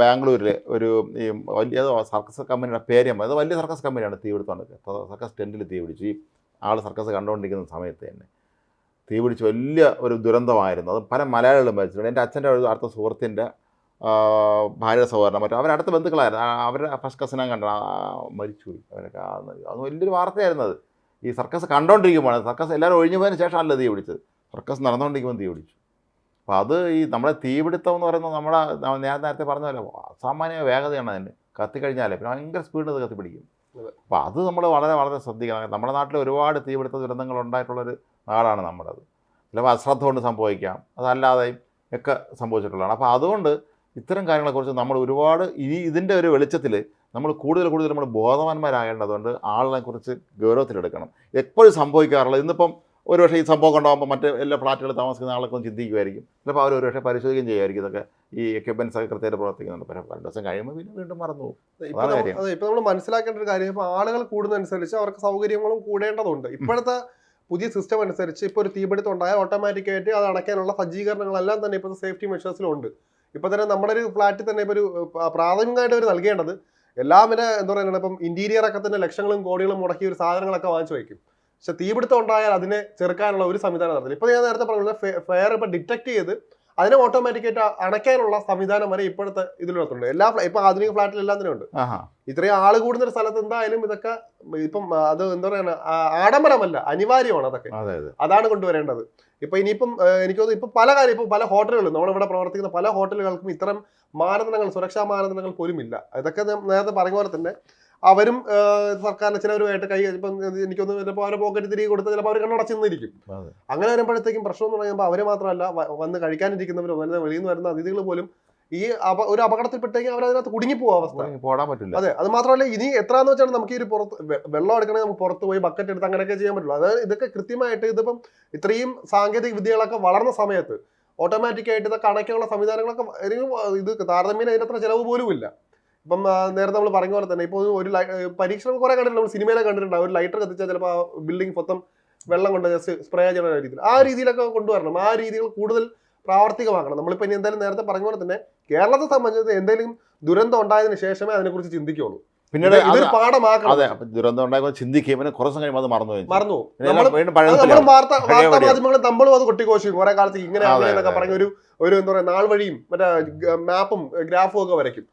ബാംഗ്ലൂരിൽ ഒരു ഈ വലിയ സർക്കസ് കമ്പനിയുടെ പേര് അത് വലിയ സർക്കസ് കമ്പനിയാണ് തീ പിടുത്തോണ്ട് സർക്കസ് ടെന്റിൽ തീ പിടിച്ചു ഈ ആൾ സർക്കസ് കണ്ടുകൊണ്ടിരിക്കുന്ന സമയത്ത് തന്നെ. തീ പിടിച്ച് വലിയ ഒരു ദുരന്തമായിരുന്നു. അത് പല മലയാളികളും മരിച്ചിട്ടുണ്ട്. എന്റെ അച്ഛന്റെ ഒരു അടുത്ത സുഹൃത്തിന്റെ ഭാര്യ സഹോദരൻ മറ്റോ അവരടുത്ത ബന്ധുക്കളായിരുന്നു. അവരുടെ ഫസ്റ്റ് കസിനെ കണ്ട മരിച്ചുപോയി. അവരൊക്കെ അത് വലിയൊരു വാർത്തയായിരുന്നു അത്. ഈ സർക്കസ് കണ്ടുകൊണ്ടിരിക്കുമ്പോഴാണ് സർക്കസ് എല്ലാവരും ഒഴിഞ്ഞു പോയതിന് ശേഷമല്ല തീ പിടിച്ചത്. സർക്കസ് നടന്നുകൊണ്ടിരിക്കുമ്പോൾ തീ പിടിച്ചു. അപ്പോൾ അത് ഈ നമ്മുടെ തീപിടുത്തം എന്ന് പറയുന്നത് നമ്മുടെ നേരെ ഞാൻ നേരത്തെ പറഞ്ഞ പോലെ അസാമാന്യ വേഗതയാണ് അതിന്. കത്തിക്കഴിഞ്ഞാലേ പിന്നെ ഭയങ്കര സ്പീഡിൽ അത് കത്തിപ്പിടിക്കും. അപ്പോൾ അത് നമ്മൾ വളരെ വളരെ ശ്രദ്ധിക്കണം. നമ്മുടെ നാട്ടിൽ ഒരുപാട് തീപിടുത്ത ദുരന്തങ്ങൾ ഉണ്ടായിട്ടുള്ളൊരു നാടാണ് നമ്മുടേത്. ചിലപ്പോൾ അശ്രദ്ധ കൊണ്ട് സംഭവിക്കാം. അതല്ലാതെയും ഒക്കെ സംഭവിച്ചിട്ടുള്ളതാണ്. അപ്പോൾ അതുകൊണ്ട് ഇത്തരം കാര്യങ്ങളെക്കുറിച്ച് നമ്മൾ ഒരുപാട് ഇനി ഇതിന്റെ ഒരു വെളിച്ചത്തിൽ നമ്മൾ കൂടുതൽ കൂടുതൽ നമ്മൾ ബോധവാന്മാരാകേണ്ടതുകൊണ്ട് ആളിനെക്കുറിച്ച് കുറിച്ച് ഗൗരവത്തിലെടുക്കണം. എപ്പോഴും സംഭവിക്കാറുള്ളത് ഇന്നിപ്പം ഒരു പക്ഷേ ഈ സംഭവം ഉണ്ടാകുമ്പോൾ മറ്റ് എല്ലാ ഫ്ലാറ്റുകളിൽ താമസിക്കുന്ന ആളൊക്കെ ഒന്ന് ചിന്തിക്കുമായിരിക്കും ചിലപ്പോൾ അവർ ഒരു പക്ഷേ പരിശോധിക്കുകയും ചെയ്യുമായിരിക്കും ഇതൊക്കെ. ഈ എക്യുപ്മെന്റ്സ് ഒക്കെ കൃത്യമായിട്ട് പ്രവർത്തിക്കുന്നുണ്ട്. പക്ഷേ പല ദിവസം കഴിയുമ്പോൾ പിന്നെ വീണ്ടും മറന്നു പോകും. ഇപ്പൊ നമ്മൾ മനസ്സിലാക്കേണ്ട ഒരു കാര്യം ഇപ്പോൾ ആളുകൾ കൂടുന്നതനുസരിച്ച് അവർക്ക് സൗകര്യങ്ങളും കൂടേണ്ടതുണ്ട്. ഇപ്പോഴത്തെ പുതിയ സിസ്റ്റം അനുസരിച്ച് ഇപ്പോൾ ഒരു തീപിടുത്തം ഉണ്ടായാൽ ഓട്ടോമാറ്റിക്കായിട്ട് അത് അടയ്ക്കാനുള്ള സജ്ജീകരണങ്ങളെല്ലാം തന്നെ ഇപ്പോൾ സേഫ്റ്റി മെഷേഴ്സിലുണ്ട് ഇപ്പോൾ തന്നെ നമ്മുടെ ഒരു ഫ്ലാറ്റിൽ തന്നെ ഇപ്പോൾ ഒരു പ്രാഥമികമായിട്ട് അവർ നൽകേണ്ടത് എല്ലാം വരെ എന്താ പറയുക ഇപ്പം ഇന്റീരിയർ ഒക്കെ തന്നെ ലക്ഷങ്ങളും കോടികളും മുടക്കി ഒരു സാധനങ്ങളൊക്കെ വാങ്ങിച്ചു വയ്ക്കും. പക്ഷെ തീപിടുത്തം ഉണ്ടായാൽ അതിനെ ചെറുക്കാനുള്ള ഒരു സംവിധാനം നടത്തില്ല. ഇപ്പോൾ ഞാൻ നേരത്തെ പറഞ്ഞത് ഫയർ ഇപ്പോൾ ഡിറ്റക്ട് ചെയ്ത് അതിനെ ഓട്ടോമാറ്റിക്കായിട്ട് അണയ്ക്കാനുള്ള സംവിധാനം വരെ ഇപ്പോഴത്തെ ഇതിനകത്തുണ്ട്. എല്ലാ ഇപ്പൊ ആധുനിക ഫ്ലാറ്റിലെല്ലാം തന്നെ ഉണ്ട്. ഇത്രയും ആൾ കൂടുന്ന ഒരു സ്ഥലത്ത് എന്തായാലും ഇതൊക്കെ ഇപ്പം അത് എന്താ പറയുക ആഡംബരമല്ല അനിവാര്യമാണ് അതൊക്കെ. അതെ അതെ. അതാണ് കൊണ്ടുവരേണ്ടത്. ഇപ്പൊ ഇനിയിപ്പം എനിക്ക് തോന്നുന്നു ഇപ്പൊ പല കാര്യം ഇപ്പൊ പല ഹോട്ടലുകളും നമ്മളിവിടെ പ്രവർത്തിക്കുന്ന പല ഹോട്ടലുകൾക്കും ഇത്തരം മാനദണ്ഡങ്ങൾ സുരക്ഷാ മാനദണ്ഡങ്ങൾ പോലും ഇല്ല ഇതൊക്കെ നേരത്തെ പറഞ്ഞ പോലെ തന്നെ അവരും സർക്കാരിന് ചിലവരുമായിട്ട് കൈ ഇപ്പം എനിക്കൊന്ന് ചിലപ്പോൾ അവരെ പോക്കറ്റ് തിരികെ കൊടുത്ത് ചിലപ്പോൾ അവർ കണ്ണടച്ച് നിന്നിരിക്കും. അതെ. അങ്ങനെ വരുമ്പോഴത്തേക്കും പ്രശ്നം എന്ന് പറയുമ്പോൾ അവരെ മാത്രമല്ല വന്ന് കഴിക്കാനിരിക്കുന്നവർ വരുന്ന വെളിയിൽ നിന്ന് വരുന്ന അതിഥികൾ പോലും ഈ അപ- ഒരു അപകടത്തിൽപ്പെട്ടെങ്കിൽ അവർ അതിനകത്ത് കുടുങ്ങിപ്പോകും അവസ്ഥ. പോടാൻ പറ്റില്ല. അതെ അത് മാത്രമല്ല ഇനി എത്രയാന്ന് വെച്ചാൽ നമുക്ക് ഈ ഒരു പുറത്ത് വെള്ളം എടുക്കണമെങ്കിൽ നമുക്ക് പുറത്ത് പോയി ബക്കറ്റ് എടുത്ത് അങ്ങനെയൊക്കെ ചെയ്യാൻ പറ്റുള്ളൂ. അതായത് ഇതൊക്കെ കൃത്യമായിട്ട് ഇതിപ്പം ഇത്രയും സാങ്കേതിക വിദ്യകളൊക്കെ വളർന്ന സമയത്ത് ഓട്ടോമാറ്റിക് ആയിട്ട് ഇതൊക്കെ അണയ്ക്കാനുള്ള സംവിധാനങ്ങളൊക്കെ ഇത് താരതമ്യേന അതിനത്ര ചിലവ് പോലും ഇല്ല ഇപ്പം നേരത്തെ നമ്മൾ പറഞ്ഞ പോലെ തന്നെ ഇപ്പോൾ ഒരു പരീക്ഷണം കുറെ കണ്ടിട്ടുണ്ട് നമ്മൾ സിനിമയിലെ കണ്ടിട്ടുണ്ട്. ഒരു ലൈറ്റർ കത്തിച്ചാൽ ചിലപ്പോൾ ആ ബിൽഡിംഗ് മൊത്തം വെള്ളം കൊണ്ട് ജസ്റ്റ് സ്പ്രേ ചെയ്യുന്ന രീതിയിൽ ആ രീതിയിലൊക്കെ കൊണ്ടുവരണം. ആ രീതികൾ കൂടുതൽ പ്രാവർത്തികമാക്കണം. നമ്മളിപ്പോൾ ഇനി എന്തായാലും നേരത്തെ പറഞ്ഞ പോലെ തന്നെ കേരളത്തെ സംബന്ധിച്ച് എന്തെങ്കിലും ദുരന്തം ഉണ്ടായതിനു ശേഷമേ അതിനെക്കുറിച്ച് ചിന്തിക്കുള്ളൂ. പിന്നീട് ഇത് ഇതൊരു പാഠമാക്കണം. അതെ ദുരന്തം ഉണ്ടാകുമ്പോൾ ചിന്തിക്കുകയും പിന്നെ കുറച്ച് കഴിയുമ്പോൾ അത് മറന്നു മറന്നു വാർത്ത. മാധ്യമങ്ങൾ നമ്മളും അത് കൊട്ടിഘോഷിക്കും കുറെ കാലത്ത് ഇങ്ങനെ എന്നൊക്കെ പറഞ്ഞ ഒരു ഒരു എന്താ പറയുക നാൾ വഴിയും മറ്റേ മാപ്പും ഗ്രാഫും ഒക്കെ വരയ്ക്കും.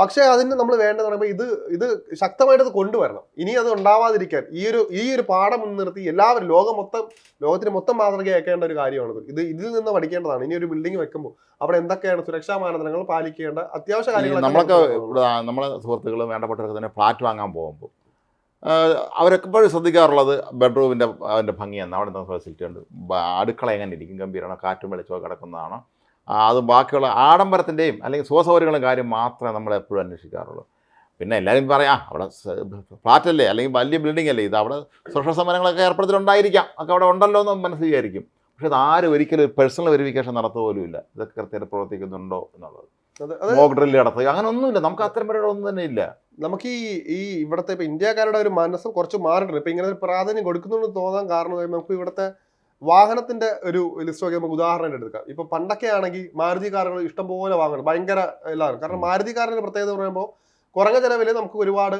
പക്ഷേ അതിന് നമ്മൾ വേണ്ടത് പറയുമ്പോൾ ഇത് ഇത് ശക്തമായിട്ട് അത് കൊണ്ടുവരണം. ഇനി അത് ഉണ്ടാവാതിരിക്കാൻ ഈ ഒരു ഈ ഒരു പാഠം മുൻനിർത്തി എല്ലാവരും ലോകം മൊത്തം ലോകത്തിന് മൊത്തം മാതൃകയാക്കേണ്ട ഒരു കാര്യമാണിത് ഇത്. ഇതിൽ നിന്ന് പഠിക്കേണ്ടതാണ്. ഇനി ഒരു ബിൽഡിംഗ് വെക്കുമ്പോൾ അവിടെ എന്തൊക്കെയാണ് സുരക്ഷാ മാനദണ്ഡങ്ങൾ പാലിക്കേണ്ട അത്യാവശ്യ കാര്യങ്ങൾ നമ്മളൊക്കെ ഇവിടെ നമ്മളെ സുഹൃത്തുക്കളും വേണ്ടപ്പെട്ടവർക്ക് തന്നെ ഫ്ലാറ്റ് വാങ്ങാൻ പോകുമ്പോൾ അവരൊക്കെ എപ്പോഴും ശ്രദ്ധിക്കാറുള്ളത് ബെഡ്റൂമിന്റെ അതിന്റെ ഭംഗിയാണ് അവിടെ എന്താ ഫെസിലിറ്റി ഉണ്ട്. അടുക്കള എങ്ങനെ ഇരിക്കും? ഗംഭീരമാണോ? കാറ്റും വെളിച്ചമൊക്കെ കിടക്കുന്നതാണോ? അത് ബാക്കിയുള്ള ആഡംബരത്തിന്റെയും അല്ലെങ്കിൽ സുഖസൗകര്യങ്ങളും കാര്യം മാത്രമേ നമ്മൾ എപ്പോഴും അന്വേഷിക്കാറുള്ളൂ. പിന്നെ എല്ലാവരും പറയാം "ആ, അവിടെ ഫ്ലാറ്റ് അല്ലേ? അല്ലെങ്കിൽ വലിയ ബിൽഡിംഗ് അല്ലേ? ഇത് അവിടെ സുരക്ഷാ സമരങ്ങളൊക്കെ ഏർപ്പെടുത്തിയിട്ടുണ്ടായിരിക്കാം. ഒക്കെ അവിടെ ഉണ്ടല്ലോ എന്ന് മനസ്സ് വിചാരിക്കും. പക്ഷെ അത് ആരും ഒരിക്കലും പേഴ്സണൽ വെരിഫിക്കേഷൻ നടത്തുക പോലും ഇല്ല. ഇതൊക്കെ കൃത്യമായിട്ട് പ്രവർത്തിക്കുന്നുണ്ടോ എന്നുള്ളത്. മോക്ക് ഡ്രില്ല് നടത്തുക. അങ്ങനെ ഒന്നുമില്ല. നമുക്ക് അത്തരം പരിപാടികളൊന്നും തന്നെ ഇല്ല. നമുക്ക് ഈ ഈ ഇവിടുത്തെ ഇപ്പൊ ഇന്ത്യക്കാരുടെ ഒരു മനസ്സ് കുറച്ച് മാറിയിട്ടുണ്ട്. ഇപ്പൊ ഇങ്ങനെ ഒരു പ്രാധാന്യം കൊടുക്കുന്നു തോന്നാൻ കാരണം നമുക്ക് ഇവിടുത്തെ വാഹനത്തിന്റെ ഒരു ലിസ്റ്റ് ഒക്കെ നമുക്ക് ഉദാഹരണം എടുക്കാം. ഇപ്പൊ പണ്ടൊക്കെ ആണെങ്കിൽ മാരുതി കാറുകൾ ഇഷ്ടംപോലെ വാങ്ങണം. ഭയങ്കര എല്ലാവരും കാരണം മാരുതി കാറിന്റെ പ്രത്യേകത എന്ന് പറയുമ്പോൾ കുറഞ്ഞ ചെലവിൽ നമുക്ക് ഒരുപാട്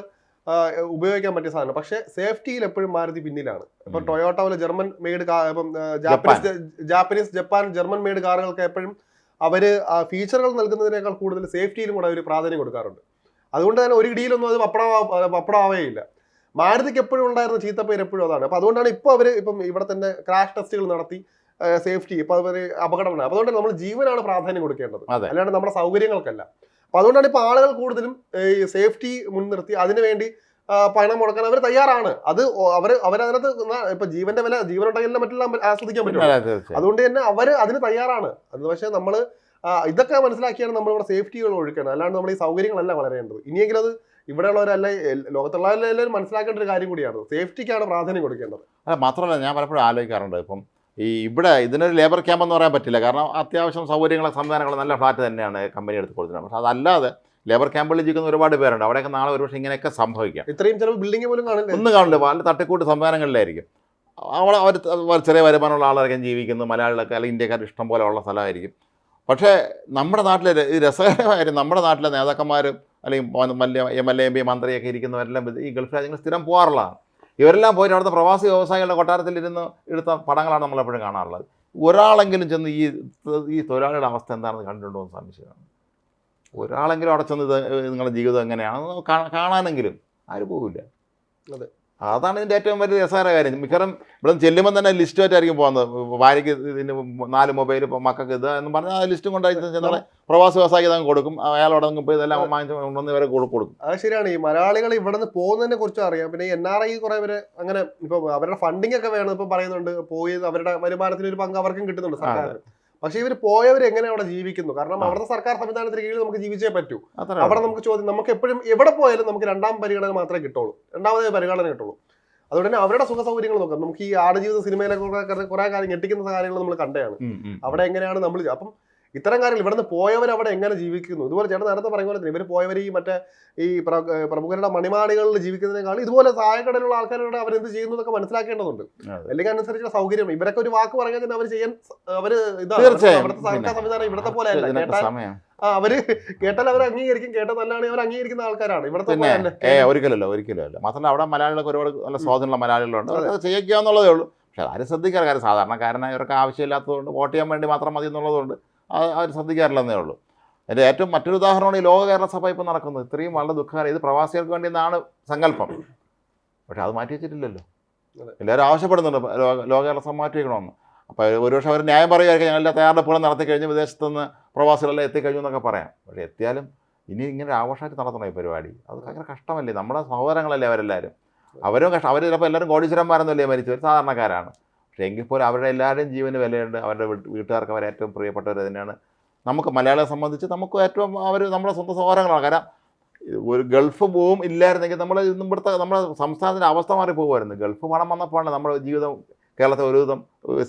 ഉപയോഗിക്കാൻ പറ്റിയ സാധനം പക്ഷേ സേഫ്റ്റിയിൽ എപ്പോഴും മാരുതി പിന്നിലാണ്. ഇപ്പൊ. ടൊയോട്ട പോലെ ജർമ്മൻ മെയ്ഡ് ഇപ്പം Japanese Japanese Japan German made കാറുകൾക്ക് എപ്പോഴും അവർ ആ ഫീച്ചറുകൾ നൽകുന്നതിനേക്കാൾ കൂടുതൽ സേഫ്റ്റിയിലും കൂടെ അവർ പ്രാധാന്യം കൊടുക്കാറുണ്ട്. അതുകൊണ്ട് തന്നെ ഒരു ഇടിയിലൊന്നും അത് പപ്പടമാ പപ്പടമാവേയില്ല. മാരുതിക്ക് എപ്പോഴും ഉണ്ടായിരുന്ന ചീത്തപ്പേര് എപ്പോഴും അതാണ്. അപ്പോൾ അതുകൊണ്ടാണ് ഇപ്പോൾ അവർ ഇപ്പം ഇവിടെ തന്നെ ക്രാഷ് ടെസ്റ്റുകൾ നടത്തി സേഫ്റ്റി ഇപ്പൊ അതുപോലെ അപകടമാണ്. അതുകൊണ്ട് നമ്മൾ ജീവനാണ് പ്രാധാന്യം കൊടുക്കേണ്ടത്. അല്ലാണ്ട് നമ്മുടെ സൗകര്യങ്ങൾക്കല്ല. അപ്പോൾ അതുകൊണ്ടാണ് ഇപ്പൊ ആളുകൾ കൂടുതലും ഈ സേഫ്റ്റി മുൻനിർത്തി അതിനുവേണ്ടി പണം മുടക്കാൻ അവർ തയ്യാറാണ്. അത് അവർ അവരതിനകത്ത് ഇപ്പൊ ജീവന്റെ വില ജീവനുണ്ടെങ്കിൽ മറ്റെല്ലാം ആസ്വദിക്കാൻ പറ്റും അതുകൊണ്ട് തന്നെ അവർ അതിന് തയ്യാറാണ്. അത് പക്ഷേ നമ്മൾ ഇതൊക്കെ മനസ്സിലാക്കിയാണ് നമ്മൾ ഇവിടെ സേഫ്റ്റികൾ ഒഴുക്കണം. അല്ലാണ്ട് നമ്മൾ ഈ സൗകര്യങ്ങളല്ല വളരേണ്ടത്. ഇനിയെങ്കിലും അത് ഇവിടെയുള്ളവരല്ല ലോകത്തുള്ള എല്ലാവരും മനസ്സിലാക്കേണ്ട ഒരു കാര്യം കൂടിയാണ് സേഫ്റ്റിക്കാണ് പ്രാധാന്യം കൊടുക്കേണ്ടത്. അല്ല മാത്രമല്ല ഞാൻ പലപ്പോഴും ആലോചിക്കാറുണ്ട്. ഇപ്പം ഈ ഇവിടെ ഇതിനൊരു ലേബർ ക്യാമ്പ് എന്ന് പറയാൻ പറ്റില്ല. കാരണം അത്യാവശ്യം സൗകര്യങ്ങളും സംവിധാനങ്ങളും നല്ല ഫ്ലാറ്റ് തന്നെയാണ് കമ്പനി എടുത്ത് കൊടുത്തിട്ടുണ്ട് പക്ഷെ അതല്ലാതെ ലേബർ ക്യാമ്പിൽ ജീവിക്കുന്ന ഒരുപാട് പേരുണ്ട്. അവിടെയൊക്കെ നാളെ ഒരുപക്ഷെ ഇങ്ങനെയൊക്കെ സംഭവിക്കാം. ഇത്രയും ചിലവ് ബിൽഡിംഗ് പോലും കാണില്ല. ഒന്നും കാണില്ല. പല തട്ടിക്കൂട്ട് സംവിധാനങ്ങളിലായിരിക്കും. അവിടെ അവർ ചെറിയ വരുമാനമുള്ള ആളൊക്കെ ജീവിക്കുന്നു. മലയാളികളൊക്കെ അല്ലെങ്കിൽ ഇന്ത്യക്കാർ ഇഷ്ടം പോലെ ഉള്ള സ്ഥലമായിരിക്കും. പക്ഷേ നമ്മുടെ നാട്ടിലെ ഈ രസകരമായ നമ്മുടെ നാട്ടിലെ നേതാക്കന്മാരും അല്ലെങ്കിൽ മ- വലിയ M L A M P മന്ത്രിയൊക്കെ ഇരിക്കുന്നവരെല്ലാം ഈ ഗൾഫ് രാജ്യങ്ങൾ സ്ഥിരം പോകാറുള്ളതാണ് ഇവരെല്ലാം പോയിട്ട് അവിടുത്തെ പ്രവാസി വ്യവസായികളുടെ കൊട്ടാരത്തിലിരുന്ന് എടുത്ത പടങ്ങളാണ് നമ്മളെപ്പോഴും കാണാറുള്ളത്. ഒരാളെങ്കിലും ചെന്ന് ഈ ഈ തൊഴിലാളിയുടെ അവസ്ഥ എന്താണെന്ന് കണ്ടിട്ടുണ്ടോ എന്ന് സംശയമാണ് ഒരാളെങ്കിലും അവിടെ ചെന്ന് ഇത് നിങ്ങളുടെ ജീവിതം എങ്ങനെയാണെന്ന് കാണാനെങ്കിലും ആരും പോകില്ല അതെ. അതാണ് ഇതിന്റെ ഏറ്റവും വലിയ രസകര കാര്യം. മിക്കറും ഇവിടെ ചെല്ലുമ്പോൾ തന്നെ ലിസ്റ്റുമായിട്ടായിരിക്കും പോകുന്നത്. ഭാര്യയ്ക്ക് ഇതിന് നാല് മൊബൈൽ ഇപ്പോൾ മക്കൾക്ക് ഇത് എന്ന് പറഞ്ഞാൽ ആ ലിസ്റ്റും കൊണ്ടായിട്ട് ചെന്നാൽ പ്രവാസി വ്യവസായിക്ക് അങ്ങ് കൊടുക്കും. അയാളോട് അവിടെ പോയി ഇതെല്ലാം വാങ്ങിച്ച് കൊണ്ടുവന്ന് ഇവരെ കൊടു- കൊടുക്കും. അത് ശരിയാണ്. ഈ മലയാളികൾ ഇവിടെ നിന്ന് പോകുന്നതിനെ കുറിച്ച് അറിയാം. പിന്നെ എൻ ആർ ഐ കുറേ പേര് അങ്ങനെ ഇപ്പോൾ അവരുടെ ഫണ്ടിങ് ഒക്കെ വേണം ഇപ്പോൾ പറയുന്നുണ്ട്. പോയി അവരുടെ വരുമാനത്തിന് ഒരു പങ്ക് അവർക്കും കിട്ടുന്നുണ്ട് സർക്കാരിന്. പക്ഷേ ഇവർ പോയവർ എങ്ങനെ അവിടെ ജീവിക്കുന്നു? കാരണം. അവിടുത്തെ സർക്കാർ സംവിധാനത്തിന് കീഴിൽ നമുക്ക് ജീവിച്ചേ പറ്റൂ. അവിടെ നമുക്ക് ചോദ്യം നമുക്ക് എപ്പോഴും എവിടെ പോയാലും നമുക്ക് രണ്ടാം പരിഗണന മാത്രമേ കിട്ടുള്ളൂ. രണ്ടാമതേ പരിഗണന കിട്ടുള്ളൂ. അതുകൊണ്ട് തന്നെ അവരുടെ സുഖ സൗകര്യങ്ങൾ നോക്കാം. നമുക്ക് ഈ ആടുജീവിത സിനിമയിലൊക്കെ കുറെ- കുറെ കാര്യം ഞെട്ടിക്കുന്ന കാര്യങ്ങൾ നമ്മൾ കണ്ടതാണ്. അവിടെ എങ്ങനെയാണ് നമ്മൾ അപ്പം ഇത്തരം കാര്യങ്ങൾ ഇവിടുന്ന് പോയവർ അവിടെ എങ്ങനെ ജീവിക്കുന്നു? ഇതുപോലെ ചേട്ടൻ നേരത്തെ പറയുന്ന പോലെ തന്നെ ഇവർ പോയവർ ഈ മറ്റേ ഈ പ്രമുഖരുടെ മണിമാളികളിൽ ജീവിക്കുന്നതിനേക്കാൾ ഇതുപോലെ താഴെക്കടലുള്ള ആൾക്കാരോട് അവരെന്ത് ചെയ്യുന്നു എന്നൊക്കെ മനസ്സിലാക്കേണ്ടതുണ്ട്. അല്ലെങ്കിൽ അനുസരിച്ചുള്ള സൗകര്യം. ഇവരൊക്കെ ഒരു വാക്ക് പറഞ്ഞാൽ തന്നെ അവർ ചെയ്യാൻ അവർ ഇതാണ്. തീർച്ചയായും. അവിടുത്തെ സർക്കാർ സംവിധാനം ഇവിടുത്തെ പോലെ അല്ല. ആ, അവർ കേട്ടാൽ അവർ അംഗീകരിക്കും. കേട്ടാൽ നല്ലതാണ് അവർ അംഗീകരിക്കുന്ന ആൾക്കാരാണ്. ഇവിടുത്തെ അല്ല. ഏ ഒരിക്കലല്ല ഒരിക്കലും അല്ല മാത്രമല്ല അവിടെ മലയാളികളൊക്കെ ഒരുപാട് നല്ല സ്വാധീനമുള്ള മലയാളികളുണ്ട്. അത്. ചെയ്യിക്കാന്നുള്ളതേ ഉള്ളൂ. പക്ഷെ ആരും ശ്രദ്ധിക്കാറ് കാര്യം സാധാരണക്കാരനായ ഇവർക്ക് ആവശ്യമില്ലാത്തതുകൊണ്ട് വോട്ട് ചെയ്യാൻ വേണ്ടി മാത്രം മതി എന്നുള്ളതുകൊണ്ട് അവർ ശ്രദ്ധിക്കാറില്ലെന്നേ ഉള്ളൂ. അതിന്റെ ഏറ്റവും മറ്റൊരു ഉദാഹരണമാണ് ഈ ലോക കേരള സഭ ഇപ്പോൾ നടക്കുന്നത്. ഇത്രയും വളരെ ദുഃഖകരം. ഇത് പ്രവാസികൾക്ക് വേണ്ടി എന്നാണ് സങ്കല്പം. പക്ഷെ അത് മാറ്റി വെച്ചിട്ടില്ലല്ലോ. എല്ലാവരും ആവശ്യപ്പെടുന്നുണ്ട്. ലോക- ലോക കേരള സഭ മാറ്റി വെക്കണമെന്ന് അപ്പോൾ ഒരുപക്ഷെ അവർ ന്യായം പറയുമായിരിക്കും ഞങ്ങളെല്ലാം തയ്യാറെടുപ്പുകൾ നടത്തി കഴിഞ്ഞ് വിദേശത്തു നിന്ന് പ്രവാസികളെല്ലാം എത്തിക്കഴിഞ്ഞു എന്നൊക്കെ പറയാം. പക്ഷേ എത്തിയാലും ഇനി ഇങ്ങനെ ഒരു ആഘോഷമായിട്ട് നടത്തണം ഈ പരിപാടി. അത് ഭയങ്കര കഷ്ടമല്ലേ? നമ്മുടെ സഹോദരങ്ങളല്ലേ അവരെല്ലാവരും? അവരും കഷ്ടം അവർ ചിലപ്പോൾ എല്ലാവരും കോടീശ്വരന്മാരെന്നല്ലേ മരിച്ചവർ സാധാരണക്കാരാണ്. പക്ഷേ എങ്കിൽ പോലും അവരുടെ എല്ലാവരുടെയും ജീവന് വിലയുണ്ട്. അവരുടെ വീട്ട് വീട്ടുകാർക്ക് അവർ ഏറ്റവും പ്രിയപ്പെട്ടവർ തന്നെയാണ്. നമുക്ക് മലയാളം സംബന്ധിച്ച് നമുക്ക് ഏറ്റവും അവർ നമ്മുടെ സ്വന്തം സഹോദരങ്ങളാണ്. കാരണം ഒരു ഗൾഫ് പോവും ഇല്ലായിരുന്നെങ്കിൽ നമ്മൾ ഇവിടുത്തെ നമ്മുടെ സംസ്ഥാനത്തിന്റെ അവസ്ഥ മാറി പോകുമായിരുന്നു. ഗൾഫ് പണം വന്നപ്പോഴാണ് നമ്മുടെ ജീവിതം കേരളത്തെ ഒരു വിധം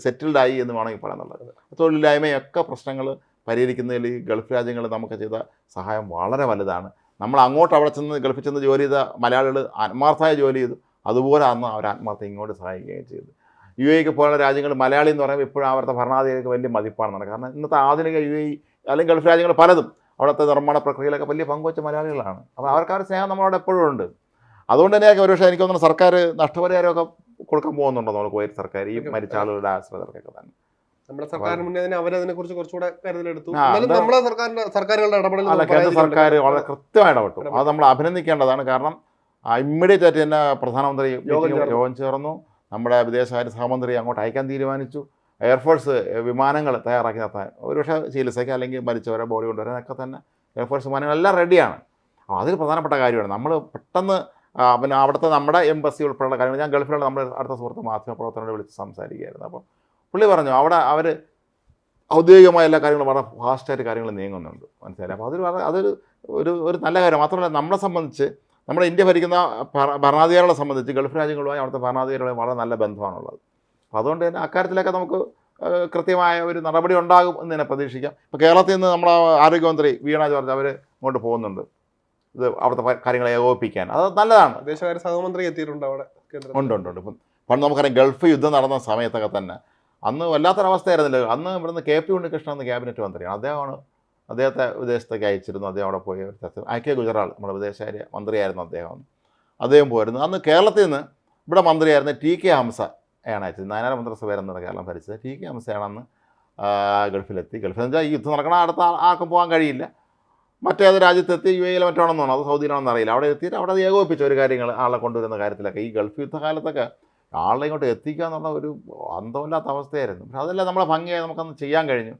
സെറ്റിൽഡായി എന്ന് വേണമെങ്കിൽ പറയാനുള്ളത് തൊഴിലില്ലായ്മയൊക്കെ പ്രശ്നങ്ങൾ പരിഹരിക്കുന്നതിൽ ഈ ഗൾഫ് രാജ്യങ്ങൾ നമുക്ക് ചെയ്ത സഹായം വളരെ വലുതാണ്. നമ്മൾ അങ്ങോട്ട് അവിടെ ചെന്ന് ഗൾഫിൽ ചെന്ന് ജോലി ചെയ്ത മലയാളികൾ ആത്മാർത്ഥമായ ജോലി ചെയ്തു. അതുപോലെ അന്ന് അവർ ആത്മാർത്ഥം ഇങ്ങോട്ട് സഹായിക്കുകയും ചെയ്തു. യു എക്ക് പോലുള്ള രാജ്യങ്ങൾ മലയാളി എന്ന് പറയുമ്പോൾ ഇപ്പോഴും അവരുടെ ഭരണാധികാരിക്ക് വലിയ മതിപ്പാണെന്നാണ്. കാരണം ഇന്നത്തെ ആധുനിക യു എ അല്ലെങ്കിൽ ഗൾഫ് രാജ്യങ്ങൾ പലതും അവിടുത്തെ നിർമ്മാണ പ്രക്രിയയിലൊക്കെ വലിയ പങ്കുവച്ച മലയാളികളാണ്. അപ്പോൾ അവർക്ക് അവരുടെ സ്നേഹം നമ്മളവിടെ എപ്പോഴും ഉണ്ട്. അതുകൊണ്ട് തന്നെയൊക്കെ ഒരുപക്ഷെ എനിക്ക് തോന്നുന്നു സർക്കാർ നഷ്ടപരിഹാരമൊക്കെ കൊടുക്കാൻ പോകുന്നുണ്ടോ നമ്മൾ കുവൈറ്റ് സർക്കാർ? ഈ മരിച്ച ആളുകളുടെ ആശ്രിതർക്കൊക്കെ തന്നെ. നമ്മുടെ സർക്കാരിന് മുന്നേ തന്നെ അവരതിനെ കുറിച്ച് കുറച്ചുകൂടെ കരുതലെടുത്തു. നമ്മളെ സർക്കാരിന്റെ സർക്കാരുകളുടെ ഇടപെടൽ അല്ല നമുക്ക് കേന്ദ്ര സർക്കാർ വളരെ കൃത്യമായി ഇടപെട്ടു. അത് നമ്മൾ അഭിനന്ദിക്കേണ്ടതാണ്. കാരണം ഇമ്മീഡിയറ്റ് ആയിട്ട് തന്നെ പ്രധാനമന്ത്രി യോഗം ചേർന്നു. നമ്മുടെ വിദേശകാര്യ സഹമന്ത്രി അങ്ങോട്ട് അയക്കാൻ തീരുമാനിച്ചു. എയർഫോഴ്സ് വിമാനങ്ങൾ തയ്യാറാക്കി നടത്താൻ ഒരുപക്ഷെ ചികിത്സയ്ക്ക് അല്ലെങ്കിൽ മരിച്ചവരെ ബോഡി കൊണ്ടുവരാനൊക്കെ തന്നെ എയർഫോഴ്സ് വിമാനങ്ങൾ എല്ലാം റെഡിയാണ് അപ്പോൾ അതിൽ പ്രധാനപ്പെട്ട കാര്യമാണ്. നമ്മൾ പെട്ടെന്ന് പിന്നെ അവിടുത്തെ നമ്മുടെ എംബസി ഉൾപ്പെടെയുള്ള കാര്യങ്ങൾ. ഞാൻ ഗൾഫിലുള്ള നമ്മുടെ അടുത്ത സുഹൃത്ത് മാധ്യമപ്രവർത്തനോട് വിളിച്ച് സംസാരിക്കുകയായിരുന്നു. അപ്പോൾ പുള്ളി പറഞ്ഞു അവിടെ അവർ ഔദ്യോഗികമായ എല്ലാ കാര്യങ്ങളും വളരെ ഫാസ്റ്റായിട്ട് കാര്യങ്ങൾ നീങ്ങുന്നുണ്ട്. മനസ്സിലായി അപ്പോൾ അതൊരു അതൊരു ഒരു നല്ല കാര്യം. മാത്രമല്ല നമ്മളെ സംബന്ധിച്ച് നമ്മുടെ ഇന്ത്യ ഭരിക്കുന്ന ഭര- ഭരണാധികാരികളെ സംബന്ധിച്ച് ഗൾഫ് രാജ്യങ്ങളുമായി അവിടുത്തെ ഭരണാധികാരികളുമായി വളരെ നല്ല ബന്ധമാണുള്ളത്. അപ്പോൾ അതുകൊണ്ട് തന്നെ അക്കാര്യത്തിലൊക്കെ നമുക്ക് കൃത്യമായ ഒരു നടപടി ഉണ്ടാകും എന്ന് തന്നെ പ്രതീക്ഷിക്കാം. ഇപ്പോൾ കേരളത്തിൽ നിന്ന് നമ്മുടെ ആരോഗ്യമന്ത്രി വീണ ജോർജ് അവർ ഇങ്ങോട്ട് പോകുന്നുണ്ട്. ഇത് അവിടുത്തെ കാര്യങ്ങളെ ഏകോപിപ്പിക്കാൻ. അത് നല്ലതാണ്. വിദേശകാര്യ സഹമന്ത്രി എത്തിയിട്ടുണ്ട് അവിടെ. ഉണ്ട് ഉണ്ട് ഉണ്ട്. ഇപ്പം പണ്ട് നമുക്കറിയാം ഗൾഫ് യുദ്ധം നടന്ന സമയത്തൊക്കെ തന്നെ അന്ന് വല്ലാത്തൊരവസ്ഥയായിരുന്നില്ല. അന്ന് ഇവിടുന്ന് കെ പി ഉണ്ണികൃഷ്ണൻ എന്ന ക്യാബിനറ്റ് മന്ത്രിയാണ്. അദ്ദേഹമാണ് അദ്ദേഹത്തെ വിദേശത്തേക്ക് അയച്ചിരുന്നു. അദ്ദേഹം അവിടെ പോയി. ഐ കെ ഗുജറാൾ നമ്മുടെ വിദേശകാര്യ മന്ത്രിയായിരുന്നു അദ്ദേഹം. അദ്ദേഹം പോയിരുന്നു. അന്ന് കേരളത്തിൽ നിന്ന് ഇവിടെ മന്ത്രിയായിരുന്ന ടി കെ ഹംസ ആണ് അയച്ചത്. നയനാര മന്ത്രിസഭയായിരുന്നു കേരളം ഭരിച്ചത്. ടി കെ ഹംസയാണ് അന്ന് ഗൾഫിലെത്തി. ഗൾഫിൽ എന്ന് വെച്ചാൽ ഈ യുദ്ധം നടക്കണ അടുത്ത ആർക്കും പോകാൻ കഴിയില്ല. മറ്റേത് രാജ്യത്തെത്തി യു എയിലെ മറ്റാണെന്ന് അത് സൗദിയിലാണെന്ന് അറിയില്ല. അവിടെ എത്തിയിട്ട് അവിടെ ഏകോപിപ്പിച്ച ഒരു കാര്യങ്ങൾ ആളെ കൊണ്ടുവരുന്ന കാര്യത്തിലൊക്കെ ഈ ഗൾഫ് യുദ്ധകാലത്തൊക്കെ ആളെ ഇങ്ങോട്ട് എത്തിക്കുക എന്നുള്ള ഒരു അന്തമില്ലാത്ത അവസ്ഥയായിരുന്നു. പക്ഷെ അതെല്ലാം നമ്മളെ ഭംഗിയായി നമുക്കന്ന് ചെയ്യാൻ കഴിഞ്ഞു.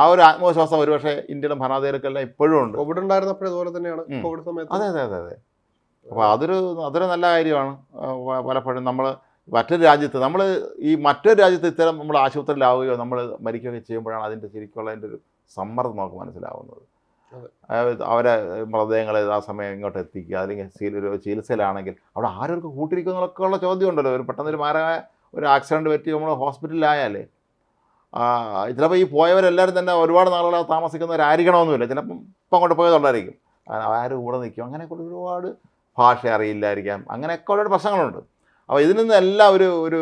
ആ ഒരു ആത്മവിശ്വാസം ഒരുപക്ഷെ ഇന്ത്യയുടെ ഭരണാധികാരിക്കെല്ലാം ഇപ്പോഴും ഉണ്ട്. കോവിഡ് ഉണ്ടായിരുന്നപ്പോഴേ അതുപോലെ തന്നെയാണ് കോവിഡ് സമയത്ത്. അതെ അതെ അതെ അതെ. അപ്പോൾ അതൊരു അതൊരു നല്ല കാര്യമാണ്. പലപ്പോഴും നമ്മൾ മറ്റൊരു രാജ്യത്ത് നമ്മൾ ഈ മറ്റൊരു രാജ്യത്ത് ഇത്തരം നമ്മൾ ആശുപത്രിയിലാവുകയോ നമ്മൾ മരിക്കുകയോ ചെയ്യുമ്പോഴാണ് അതിന്റെ ശരിക്കുള്ള അതിന്റെ ഒരു സമ്മർദ്ദം നമുക്ക് മനസ്സിലാവുന്നത്. അവരെ മൃതദേഹങ്ങളെ ആ സമയം ഇങ്ങോട്ട് എത്തിക്കുക അല്ലെങ്കിൽ ഒരു ചികിത്സയിലാണെങ്കിൽ അവിടെ ആരൊക്കെ കൂട്ടിരിക്കുന്നതൊക്കെ ഉള്ള ചോദ്യം ഉണ്ടല്ലോ. ഒരു പെട്ടെന്ന് ഒരു മാരമായ ഒരു ആക്സിഡന്റ് പറ്റി നമ്മൾ ഹോസ്പിറ്റലിലായാലേ ചിലപ്പോൾ ഈ പോയവരെല്ലാവരും തന്നെ ഒരുപാട് നാളുകളെ താമസിക്കുന്നവരായിരിക്കണമെന്നില്ല. ചിലപ്പം ഇപ്പം അങ്ങോട്ട് പോയതുള്ളായിരിക്കും ആര് കൂടെ നിൽക്കും. അങ്ങനെയൊക്കെ ഒരുപാട് ഭാഷ അറിയില്ലായിരിക്കാം. അങ്ങനെയൊക്കെ ഒരുപാട് പ്രശ്നങ്ങളുണ്ട്. അപ്പോൾ ഇതിൽ നിന്നെല്ലാം ഒരു ഒരു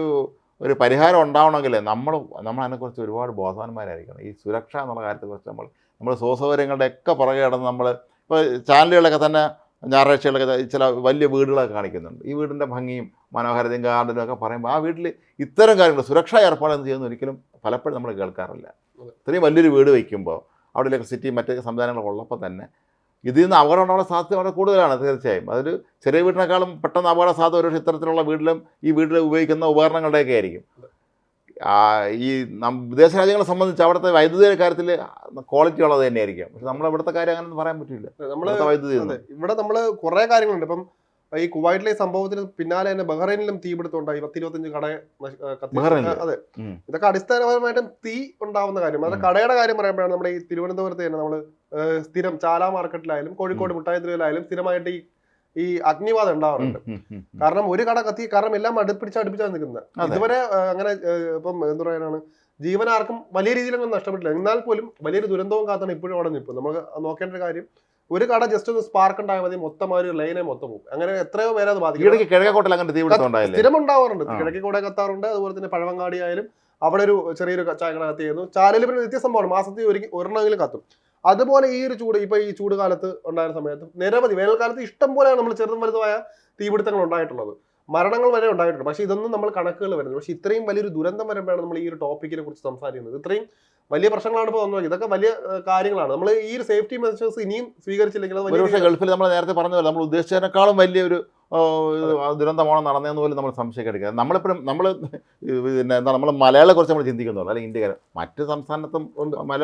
ഒരു പരിഹാരം ഉണ്ടാവണമെങ്കിൽ നമ്മൾ നമ്മൾ അതിനെക്കുറിച്ച് ഒരുപാട് ബോധവാന്മാരായിരിക്കണം. ഈ സുരക്ഷ എന്നുള്ള കാര്യത്തെക്കുറിച്ച് നമ്മൾ നമ്മൾ സുഖസൗകര്യങ്ങളുടെ ഒക്കെ പുറകെ കിടന്ന് നമ്മൾ ഇപ്പോൾ ചാനലുകളൊക്കെ തന്നെ ഞായറാഴ്ചകളൊക്കെ ചില വലിയ വീടുകളൊക്കെ കാണിക്കുന്നുണ്ട്. ഈ വീടിന്റെ ഭംഗിയും മനോഹാരിതയും ഗാർഡനും ഒക്കെ പറയുമ്പോൾ ആ വീട്ടിൽ ഇത്തരം കാര്യങ്ങൾ സുരക്ഷാ ഏർപ്പാടെന്ന് ചെയ്യുന്ന ഒരിക്കലും പലപ്പോഴും നമ്മൾ കേൾക്കാറില്ല. ഇത്രയും വലിയൊരു വീട് വയ്ക്കുമ്പോൾ അവിടെ ഇലക്ട്രിസിറ്റി മറ്റ് സംവിധാനങ്ങൾ ഉള്ളപ്പോൾ തന്നെ ഇതിൽ നിന്ന് അപകടം ഉണ്ടാവുന്ന സാധ്യത വളരെ കൂടുതലാണ് തീർച്ചയായും. അതൊരു ചെറിയ വീടിനേക്കാളും പെട്ടെന്ന് അപകട സാധ്യത ഒരു ഇത്തരത്തിലുള്ള വീട്ടിലും ഈ വീട്ടിൽ ഉപയോഗിക്കുന്ന ഉപകരണങ്ങളുടെയൊക്കെ ആയിരിക്കും. ഈ വിദേശ രാജ്യങ്ങളെ സംബന്ധിച്ച് അവിടുത്തെ വൈദ്യുതിയുടെ കാര്യത്തിൽ ക്വാളിറ്റി ഉള്ളത് തന്നെയായിരിക്കും. പക്ഷെ നമ്മൾ ഇവിടുത്തെ കാര്യം അങ്ങനെ പറയാൻ പറ്റില്ല. നമ്മൾ വൈദ്യുതി ഇവിടെ നമ്മൾ കുറേ കാര്യങ്ങളുണ്ട്. ഇപ്പം ഈ കുവൈറ്റിലെ സംഭവത്തിന് പിന്നാലെ തന്നെ ബഹ്റൈനിലും തീപിടുത്തം ഉണ്ടായി പത്ത് ഇരുപത്തഞ്ച് കട? അതെ. ഇതൊക്കെ അടിസ്ഥാനപരമായിട്ടും തീ ഉണ്ടാവുന്ന കാര്യം. അത് കടയുടെ കാര്യം പറയുമ്പോഴാണ് നമ്മുടെ ഈ തിരുവനന്തപുരത്ത് തന്നെ നമ്മൾ സ്ഥിരം ചാല മാർക്കറ്റിലായാലും കോഴിക്കോട് മുട്ടായത്തിലായാലും സ്ഥിരമായിട്ട് ഈ ഈ അഗ്നിവാദം ഉണ്ടാവാറുണ്ട്. കാരണം ഒരു കട കത്തി കാരണം എല്ലാം അടുപ്പിടിച്ച് അടുപ്പിച്ചാണ് നിൽക്കുന്നത്. ഇതുവരെ അങ്ങനെ ഇപ്പം എന്താ പറയാനാണ് ജീവനാർക്കും വലിയ രീതിയിലൊന്നും നഷ്ടപ്പെട്ടില്ല. എന്നാൽ പോലും വലിയൊരു ദുരന്തവും കാത്താണ് ഇപ്പോഴും അവിടെ നിൽപ്പ് നമുക്ക് നോക്കേണ്ട ഒരു കാര്യം ഒരു കട ജസ്റ്റ് ഒന്ന് സ്പാർക്ക് ഉണ്ടായാൽ മതി. മൊത്തം ആ ഒരു ലൈനെ മൊത്തം പോകും. അങ്ങനെ എത്രയോ പേരെ അത് ബാധിക്കും. കിഴക്കോട്ടിൽ അങ്ങനെ സ്ഥിരം ഉണ്ടാവാറുണ്ട്. ആ. കിഴക്കി കൂടെ കത്താറുണ്ട്. അതുപോലെ തന്നെ പഴവങ്ങാടി ആയാലും അവിടെ ഒരു ചെറിയൊരു ചായക്കട കത്തിയായിരുന്നു ചാലയിൽ പിന്നെ വ്യത്യസ്തമാണ് മാസത്തിൽ ഒരു ഒരെണ്ണമെങ്കിലും കത്തും. അതുപോലെ ഈ ഒരു ചൂട് ഇപ്പൊ ഈ ചൂട് കാലത്ത് ഉണ്ടായ സമയത്ത് നിരവധി വേനൽക്കാലത്ത് ഇഷ്ടം പോലെയാണ് നമ്മൾ ചെറുതും വലുതുമായ തീപിടുത്തങ്ങൾ ഉണ്ടായിട്ടുള്ളത്. മരണങ്ങൾ വരെ ഉണ്ടായിട്ടുണ്ട്. പക്ഷേ ഇതൊന്നും നമ്മൾ കണക്കുകൾ വരുന്നത് പക്ഷേ ഇത്രയും വലിയൊരു ദുരന്തം വരുമ്പോഴാണ് നമ്മൾ ഈ ഒരു ടോപ്പിക്കിനെ കുറിച്ച് സംസാരിക്കുന്നത്. ഇത്രയും വലിയ പ്രശ്നങ്ങളാണ് ഇപ്പോൾ വന്നത്. ഇതൊക്കെ വലിയ കാര്യങ്ങളാണ്. നമ്മൾ ഈ ഒരു സേഫ്റ്റി മെഷേഴ്സ് ഇനിയും സ്വീകരിച്ചില്ലെങ്കിൽ പക്ഷേ ഒരുപക്ഷെ ഗൾഫിൽ നമ്മൾ നേരത്തെ പറഞ്ഞ പോലെ നമ്മൾ ഉദ്ദേശിച്ചതിനേക്കാളും വലിയൊരു ദുരന്തമാണോ നടന്നതെന്ന് പോലും നമ്മൾ സംശയിക്കെടുക്കുക നമ്മളെപ്പോഴും നമ്മൾ പിന്നെ എന്താ നമ്മൾ മലയാളെ കുറിച്ച് നമ്മൾ ചിന്തിക്കുന്നുള്ളൂ അല്ലെങ്കിൽ ഇന്ത്യക്കാർ മറ്റ് സംസ്ഥാനത്തും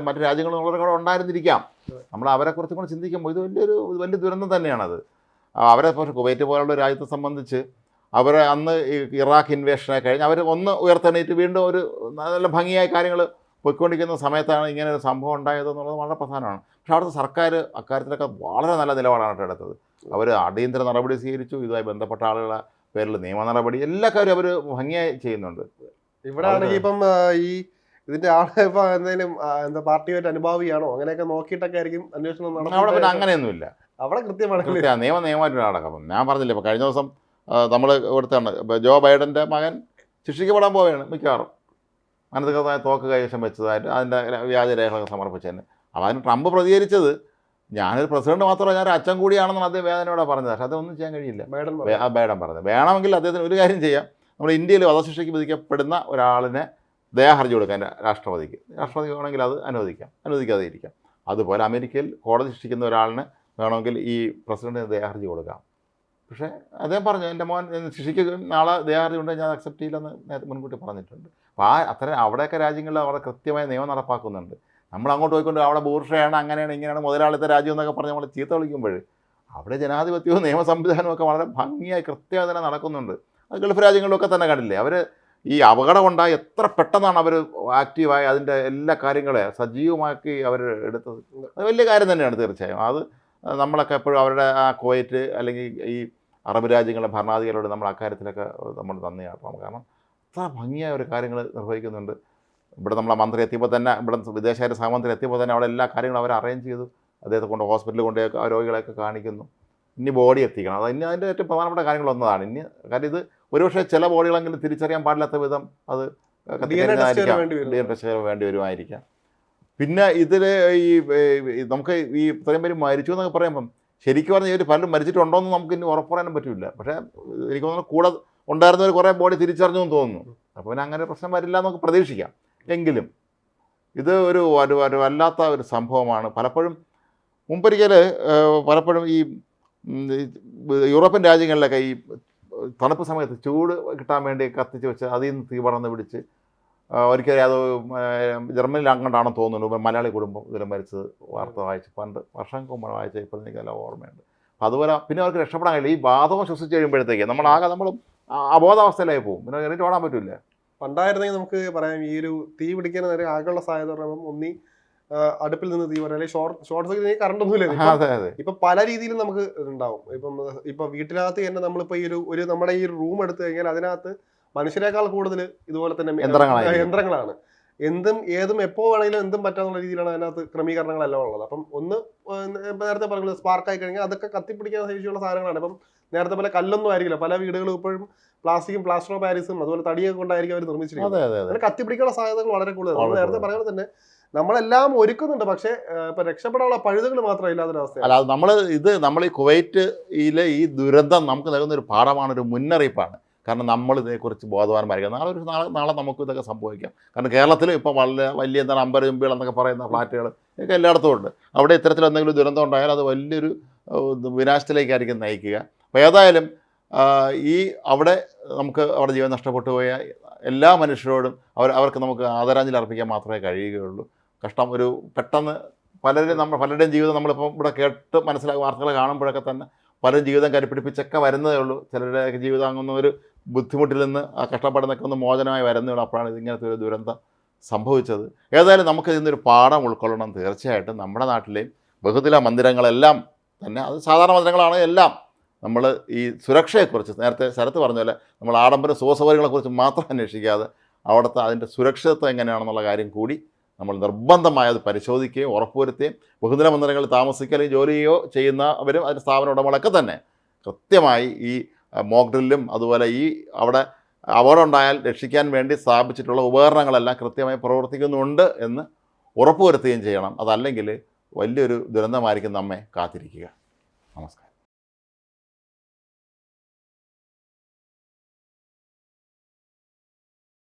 മറ്റു രാജ്യങ്ങളും ഉള്ളവരൊക്കെ കൂടെ ഉണ്ടായിരുന്നിരിക്കാം. നമ്മൾ അവരെ കുറിച്ചും കൂടെ ചിന്തിക്കുമ്പോൾ ഇത് വലിയൊരു വലിയ ദുരന്തം തന്നെയാണത്. അവരെ പക്ഷേ കുവൈറ്റ് പോലുള്ള രാജ്യത്തെ സംബന്ധിച്ച് അവരെ അന്ന് ഈ ഇറാഖ് ഇൻവേഷനെ കഴിഞ്ഞ് അവർ ഒന്ന് ഉയർത്തെണീറ്റ് വീണ്ടും ഒരു നല്ല ഭംഗിയായ കാര്യങ്ങൾ പൊയ്ക്കൊണ്ടിരിക്കുന്ന സമയത്താണ് ഇങ്ങനെ ഒരു സംഭവം ഉണ്ടായത് എന്നുള്ളത് വളരെ പ്രധാനമാണ്. പക്ഷേ അവിടുത്തെ സർക്കാർ അക്കാര്യത്തിലൊക്കെ വളരെ നല്ല നിലപാടാണ് കേട്ടോ എടുത്തത്. അവർ അടിയന്തര നടപടി സ്വീകരിച്ചു. ഇതുമായി ബന്ധപ്പെട്ട ആളുകളെ പേരിൽ നിയമ നടപടി എല്ലാ കാര്യവും അവർ ഭംഗിയായി ചെയ്യുന്നുണ്ട്. ഇവിടെ ആണെങ്കിൽ ഇപ്പം ഈ ഇതിന്റെ ആളെ ഇപ്പൊ എന്തെങ്കിലും എന്താ പാർട്ടിയായിട്ട് അനുഭാവിയാണോ? അങ്ങനെയൊക്കെ നോക്കിയിട്ടൊക്കെ ആയിരിക്കും അന്വേഷണം അവിടെ പിന്നെ അങ്ങനെയൊന്നുമില്ല. അവിടെ കൃത്യമാണ് കൃത്യ നിയമ നിയമമായിട്ട് നടക്കും ഞാൻ പറഞ്ഞില്ല ഇപ്പോൾ കഴിഞ്ഞ ദിവസം നമ്മൾ കൊടുത്താണ് ജോ ബൈഡന്റെ മകൻ ശിക്ഷിക്കപ്പെടാൻ പോവുകയാണ് മിക്കവാറും. അനധികൃതമായ തോക്ക് കൈവശം വെച്ചതായിട്ട് അതിന്റെ വ്യാജരേഖകളൊക്കെ സമർപ്പിച്ചതിന്. അപ്പോൾ അതിന് ട്രംപ് പ്രതികരിച്ചത് ഞാനൊരു പ്രസിഡന്റ് മാത്രമല്ല ഞാൻ അച്ഛൻ കൂടിയാണെന്നാണ് അദ്ദേഹം വേദനയോടെ പറഞ്ഞത്. പക്ഷേ അതൊന്നും ചെയ്യാൻ കഴിയില്ല. ബൈഡൻ പറഞ്ഞത്. വേണമെങ്കിൽ അദ്ദേഹത്തിന് ഒരു കാര്യം ചെയ്യാം. നമ്മൾ ഇന്ത്യയിൽ വധശിക്ഷയ്ക്ക് വിധിക്കപ്പെടുന്ന ഒരാളിനെ ദയാഹർജി കൊടുക്കാൻ രാഷ്ട്രപതിക്ക്. രാഷ്ട്രപതി വേണമെങ്കിൽ അത് അനുവദിക്കാം. അനുവദിക്കാതെ ഇരിക്കാം അതുപോലെ അമേരിക്കയിൽ കോടതി ശിക്ഷിക്കുന്ന ഒരാളിന് വേണമെങ്കിൽ ഈ പ്രസിഡന്റിന് ദയാഹർജി കൊടുക്കാം. പക്ഷേ അദ്ദേഹം പറഞ്ഞു എന്റെ മോൻ ശിക്ഷിക്ക് നാളെ ദയാഹർജി ഉണ്ട് ഞാൻ അക്സെപ്റ്റ് ചെയ്യില്ലെന്ന് നേരത്തെ മുൻകൂട്ടി പറഞ്ഞിട്ടുണ്ട്. അപ്പോൾ ആ അത്തരം അവിടെയൊക്കെ രാജ്യങ്ങളിൽ അവിടെ കൃത്യമായ നിയമം നടപ്പാക്കുന്നുണ്ട്. നമ്മൾ അങ്ങോട്ട് പോയിക്കൊണ്ട് അവിടെ ബൂർഷയാണ് അങ്ങനെയാണ് ഇങ്ങനെയാണ് മുതലാളിത്ത രാജ്യം എന്നൊക്കെ പറഞ്ഞ് നമ്മൾ ചീത്ത വിളിക്കുമ്പോൾ അവിടെ ജനാധിപത്യവും നിയമ സംവിധാനവും ഒക്കെ വളരെ ഭംഗിയായി കൃത്യമായി തന്നെ നടക്കുന്നുണ്ട്. അത് ഗൾഫ് രാജ്യങ്ങളിലൊക്കെ തന്നെ കണ്ടില്ലേ അവർ ഈ അപകടം ഉണ്ടായി എത്ര പെട്ടെന്നാണ് അവർ ആക്റ്റീവായി അതിന്റെ എല്ലാ കാര്യങ്ങളെ സജീവമാക്കി അവർ എടുത്തത്. അത് വലിയ കാര്യം തന്നെയാണ് തീർച്ചയായും. അത് നമ്മളൊക്കെ എപ്പോഴും അവരുടെ ആ കോയറ്റ് അല്ലെങ്കിൽ ഈ അറബ് രാജ്യങ്ങളുടെ ഭരണാധികാരികളോട് നമ്മൾ അക്കാര്യത്തിലൊക്കെ നമ്മൾ നന്ദി കാട്ടണം കാരണം അത്ര ഭംഗിയായ ഒരു കാര്യങ്ങൾ നിർവഹിക്കുന്നുണ്ട്. ഇവിടെ നമ്മളെ മന്ത്രി എത്തിയപ്പോൾ തന്നെ ഇവിടെ വിദേശകാര്യ സഹമന്ത്രി എത്തിയപ്പോൾ തന്നെ അവിടെ എല്ലാ കാര്യങ്ങളും അവർ അറേഞ്ച് ചെയ്തു. അദ്ദേഹത്തെ കൊണ്ട് ഹോസ്പിറ്റലിൽ കൊണ്ട് ആ രോഗികളെയൊക്കെ കാണിക്കുന്നു. ഇനി ബോഡി എത്തിക്കണം. അത് ഇനി അതിന്റെ ഏറ്റവും പ്രധാനപ്പെട്ട കാര്യങ്ങളൊന്നതാണ് ഇനി കാര്യം ഇത് ഒരുപക്ഷെ ചില ബോഡികളെങ്കിലും തിരിച്ചറിയാൻ പാടില്ലാത്ത വിധം അത് വേണ്ടി വരുമായിരിക്കാം. പിന്നെ ഇതിൽ ഈ നമുക്ക് ഈ ഇത്രയും പേര് മരിച്ചു എന്നൊക്കെ പറയുമ്പം ശരിക്കും പറഞ്ഞാൽ ഇവർ പലരും മരിച്ചിട്ടുണ്ടോ എന്ന് നമുക്ക് ഇനി ഉറപ്പ് പറയാനും പറ്റില്ല പക്ഷേ എനിക്ക് തോന്നുന്നു കൂടെ ഉണ്ടായിരുന്നവർ കുറേ ബോഡി തിരിച്ചറിഞ്ഞു എന്ന് തോന്നുന്നു. അപ്പോൾ പിന്നെ അങ്ങനെ പ്രശ്നം വരില്ല എന്ന് നമുക്ക് പ്രതീക്ഷിക്കാം. എങ്കിലും ഇത് ഒരു ഒരു വല്ലാത്ത ഒരു സംഭവമാണ്. പലപ്പോഴും മുമ്പൊരിക്കൽ പലപ്പോഴും ഈ യൂറോപ്യൻ രാജ്യങ്ങളിലൊക്കെ ഈ തണുപ്പ് സമയത്ത് ചൂട് കിട്ടാൻ വേണ്ടി കത്തിച്ച് വെച്ച് അതിൽ നിന്ന് തീ പടർന്ന് പിടിച്ച് ഒരിക്കലും അത് ജർമ്മനിയിൽ അങ്ങോട്ടാണെന്ന് തോന്നുന്നു. മലയാളി കുടുംബം ഇതിൽ മരിച്ചത് വാർത്ത വായിച്ച്. പണ്ട് വർഷങ്ങൾക്ക് മുമ്പ് വായിച്ച ഇപ്പോൾ എനിക്ക് നല്ല ഓർമ്മയുണ്ട്. അപ്പം അതുപോലെ പിന്നെ അവർക്ക് രക്ഷപ്പെടാൻ കഴിയില്ല. ഈ വാതകം ശ്വസിച്ച് കഴിയുമ്പോഴത്തേക്ക് നമ്മളാകെ നമ്മൾ അബോധാവസ്ഥയിലായി പോകും. പിന്നെ എണീറ്റ് ഓടാൻ പറ്റില്ല. പണ്ടായിരുന്നെങ്കിൽ നമുക്ക് പറയാം ഈ ഒരു തീ പിടിക്കാൻ നേരെ ആകെയുള്ള സാധ്യത പറയുമ്പോൾ ഒന്നി അടുപ്പിൽ നിന്ന് തീ പറയാം അല്ലെങ്കിൽ ഷോർട്ട് ഷോർട്ട് സർക്യൂട്ട് കറണ്ട് ഒന്നുമില്ല ഇപ്പൊ. പല രീതിയിലും നമുക്ക് ഉണ്ടാവും ഇപ്പം ഇപ്പൊ വീട്ടിനകത്ത് തന്നെ നമ്മളിപ്പോ ഈ ഒരു ഒരു നമ്മുടെ ഈ റൂം എടുത്തു കഴിഞ്ഞാൽ അതിനകത്ത് മനുഷ്യരെക്കാൾ കൂടുതൽ ഇതുപോലെ തന്നെ യന്ത്രങ്ങളാണ്. എന്തും ഏതും എപ്പോൾ വേണമെങ്കിലും എന്തും പറ്റാന്നുള്ള രീതിയിലാണ് അതിനകത്ത് ക്രമീകരണങ്ങളെല്ലാം ഉള്ളത്. അപ്പം ഒന്ന് നേരത്തെ പറഞ്ഞത് സ്പാർക്ക് ആയി കഴിഞ്ഞാൽ അതൊക്കെ കത്തിപ്പിടിക്കാൻ ശേഷിയുള്ള സാധനങ്ങളാണ്. ഇപ്പം നേരത്തെ പോലെ കല്ലൊന്നും ആയിരിക്കില്ല. പല വീടുകളും ഇപ്പോഴും പ്ലാസ്റ്റിക്കും പ്ലാസ്റ്റർ ഓഫ് പാരീസും അതുപോലെ തടിയൊക്കെ കൊണ്ടായിരിക്കും അവർ നിർമ്മിച്ചിരിക്കുന്നത്. അങ്ങനെ കത്തിപ്പിടിക്കാനുള്ള സാധ്യതകൾ വളരെ കൂടുതലാണ്. നമ്മൾ നേരത്തെ പറഞ്ഞത് തന്നെ നമ്മളെല്ലാം ഒരുക്കുന്നുണ്ട്. പക്ഷേ ഇപ്പൊ രക്ഷപ്പെടാനുള്ള പഴുതുകൾ മാത്രം ഇല്ലാത്തൊരവസ്ഥ അല്ല നമ്മൾ ഇത് നമ്മൾ ഈ കുവൈറ്റിലെ ഈ ദുരന്തം നമുക്ക് നൽകുന്ന ഒരു പാഠമാണ് ഒരു മുന്നറിയിപ്പാണ്. കാരണം നമ്മൾ ഇതിനെക്കുറിച്ച് ബോധവാന്മാരിക്കുക നാളെ ഒരു നാളെ നാളെ നമുക്ക് ഇതൊക്കെ സംഭവിക്കാം. കാരണം കേരളത്തിൽ ഇപ്പോൾ വളരെ വലിയ എന്താണ് അമ്പര ചുംബികൾ എന്നൊക്കെ പറയുന്ന ഫ്ലാറ്റുകൾ ഒക്കെ എല്ലായിടത്തും ഉണ്ട്. അവിടെ ഇത്തരത്തിൽ എന്തെങ്കിലും ദുരന്തം ഉണ്ടായാൽ അത് വലിയൊരു വിനാശത്തിലേക്കായിരിക്കും നയിക്കുക. അപ്പോൾ ഏതായാലും ഈ അവിടെ നമുക്ക് അവിടെ ജീവൻ നഷ്ടപ്പെട്ടു പോയ എല്ലാ മനുഷ്യരോടും അവർ അവർക്ക് നമുക്ക് ആദരാഞ്ജലി അർപ്പിക്കാൻ മാത്രമേ കഴിയുകയുള്ളൂ. കഷ്ടം ഒരു പെട്ടെന്ന് പലരും നമ്മൾ പലരുടെയും ജീവിതം നമ്മളിപ്പം ഇവിടെ കേട്ട് മനസ്സിലാക്കി വാർത്തകൾ കാണുമ്പോഴൊക്കെ തന്നെ പലരും ജീവിതം കരുപ്പിടിപ്പിച്ചൊക്കെ വരുന്നതേ ഉള്ളൂ. ചിലരുടെ ജീവിതം അങ്ങൊന്നും ഒരു ബുദ്ധിമുട്ടിൽ നിന്ന് ആ കഷ്ടപ്പെടുന്നൊക്കെ ഒന്ന് മോചനമായി വരുന്നതാണ് അപ്പോഴാണ് ഇതിങ്ങനത്തെ ഒരു ദുരന്തം സംഭവിച്ചത്. ഏതായാലും നമുക്ക് നിന്നൊരു പാഠം ഉൾക്കൊള്ളണം തീർച്ചയായിട്ടും. നമ്മുടെ നാട്ടിലെയും ബഹുദില മന്ദിരങ്ങളെല്ലാം തന്നെ അത് സാധാരണ മന്ദിരങ്ങളാണ് എല്ലാം നമ്മൾ ഈ സുരക്ഷയെക്കുറിച്ച് നേരത്തെ ശരത്ത് പറഞ്ഞ പോലെ നമ്മൾ ആഡംബര സുഖസൗകര്യങ്ങളെക്കുറിച്ച് മാത്രം അന്വേഷിക്കാതെ അവിടുത്തെ അതിന്റെ സുരക്ഷിതത്വം എങ്ങനെയാണെന്നുള്ള കാര്യം കൂടി നമ്മൾ നിർബന്ധമായി അത് പരിശോധിക്കുകയും ഉറപ്പുവരുത്തുകയും ബഹുദിന മന്ദിരങ്ങളിൽ താമസിക്കുകയും അല്ലെങ്കിൽ ജോലി ചെയ്യുകയോ ചെയ്യുന്നവരും അതിന്റെ സ്ഥാപന ഉടമകളൊക്കെ തന്നെ കൃത്യമായി ഈ മോക്ക് ഡ്രില്ലും അതുപോലെ ഈ അവിടെ അപകടമുണ്ടായാൽ രക്ഷിക്കാൻ വേണ്ടി സ്ഥാപിച്ചിട്ടുള്ള ഉപകരണങ്ങളെല്ലാം കൃത്യമായി പ്രവർത്തിക്കുന്നുണ്ട് എന്ന് ഉറപ്പുവരുത്തുകയും ചെയ്യണം. അതല്ലെങ്കിൽ വലിയൊരു ദുരന്തമായിരിക്കും നമ്മെ കാത്തിരിക്കുക. നമസ്കാരം.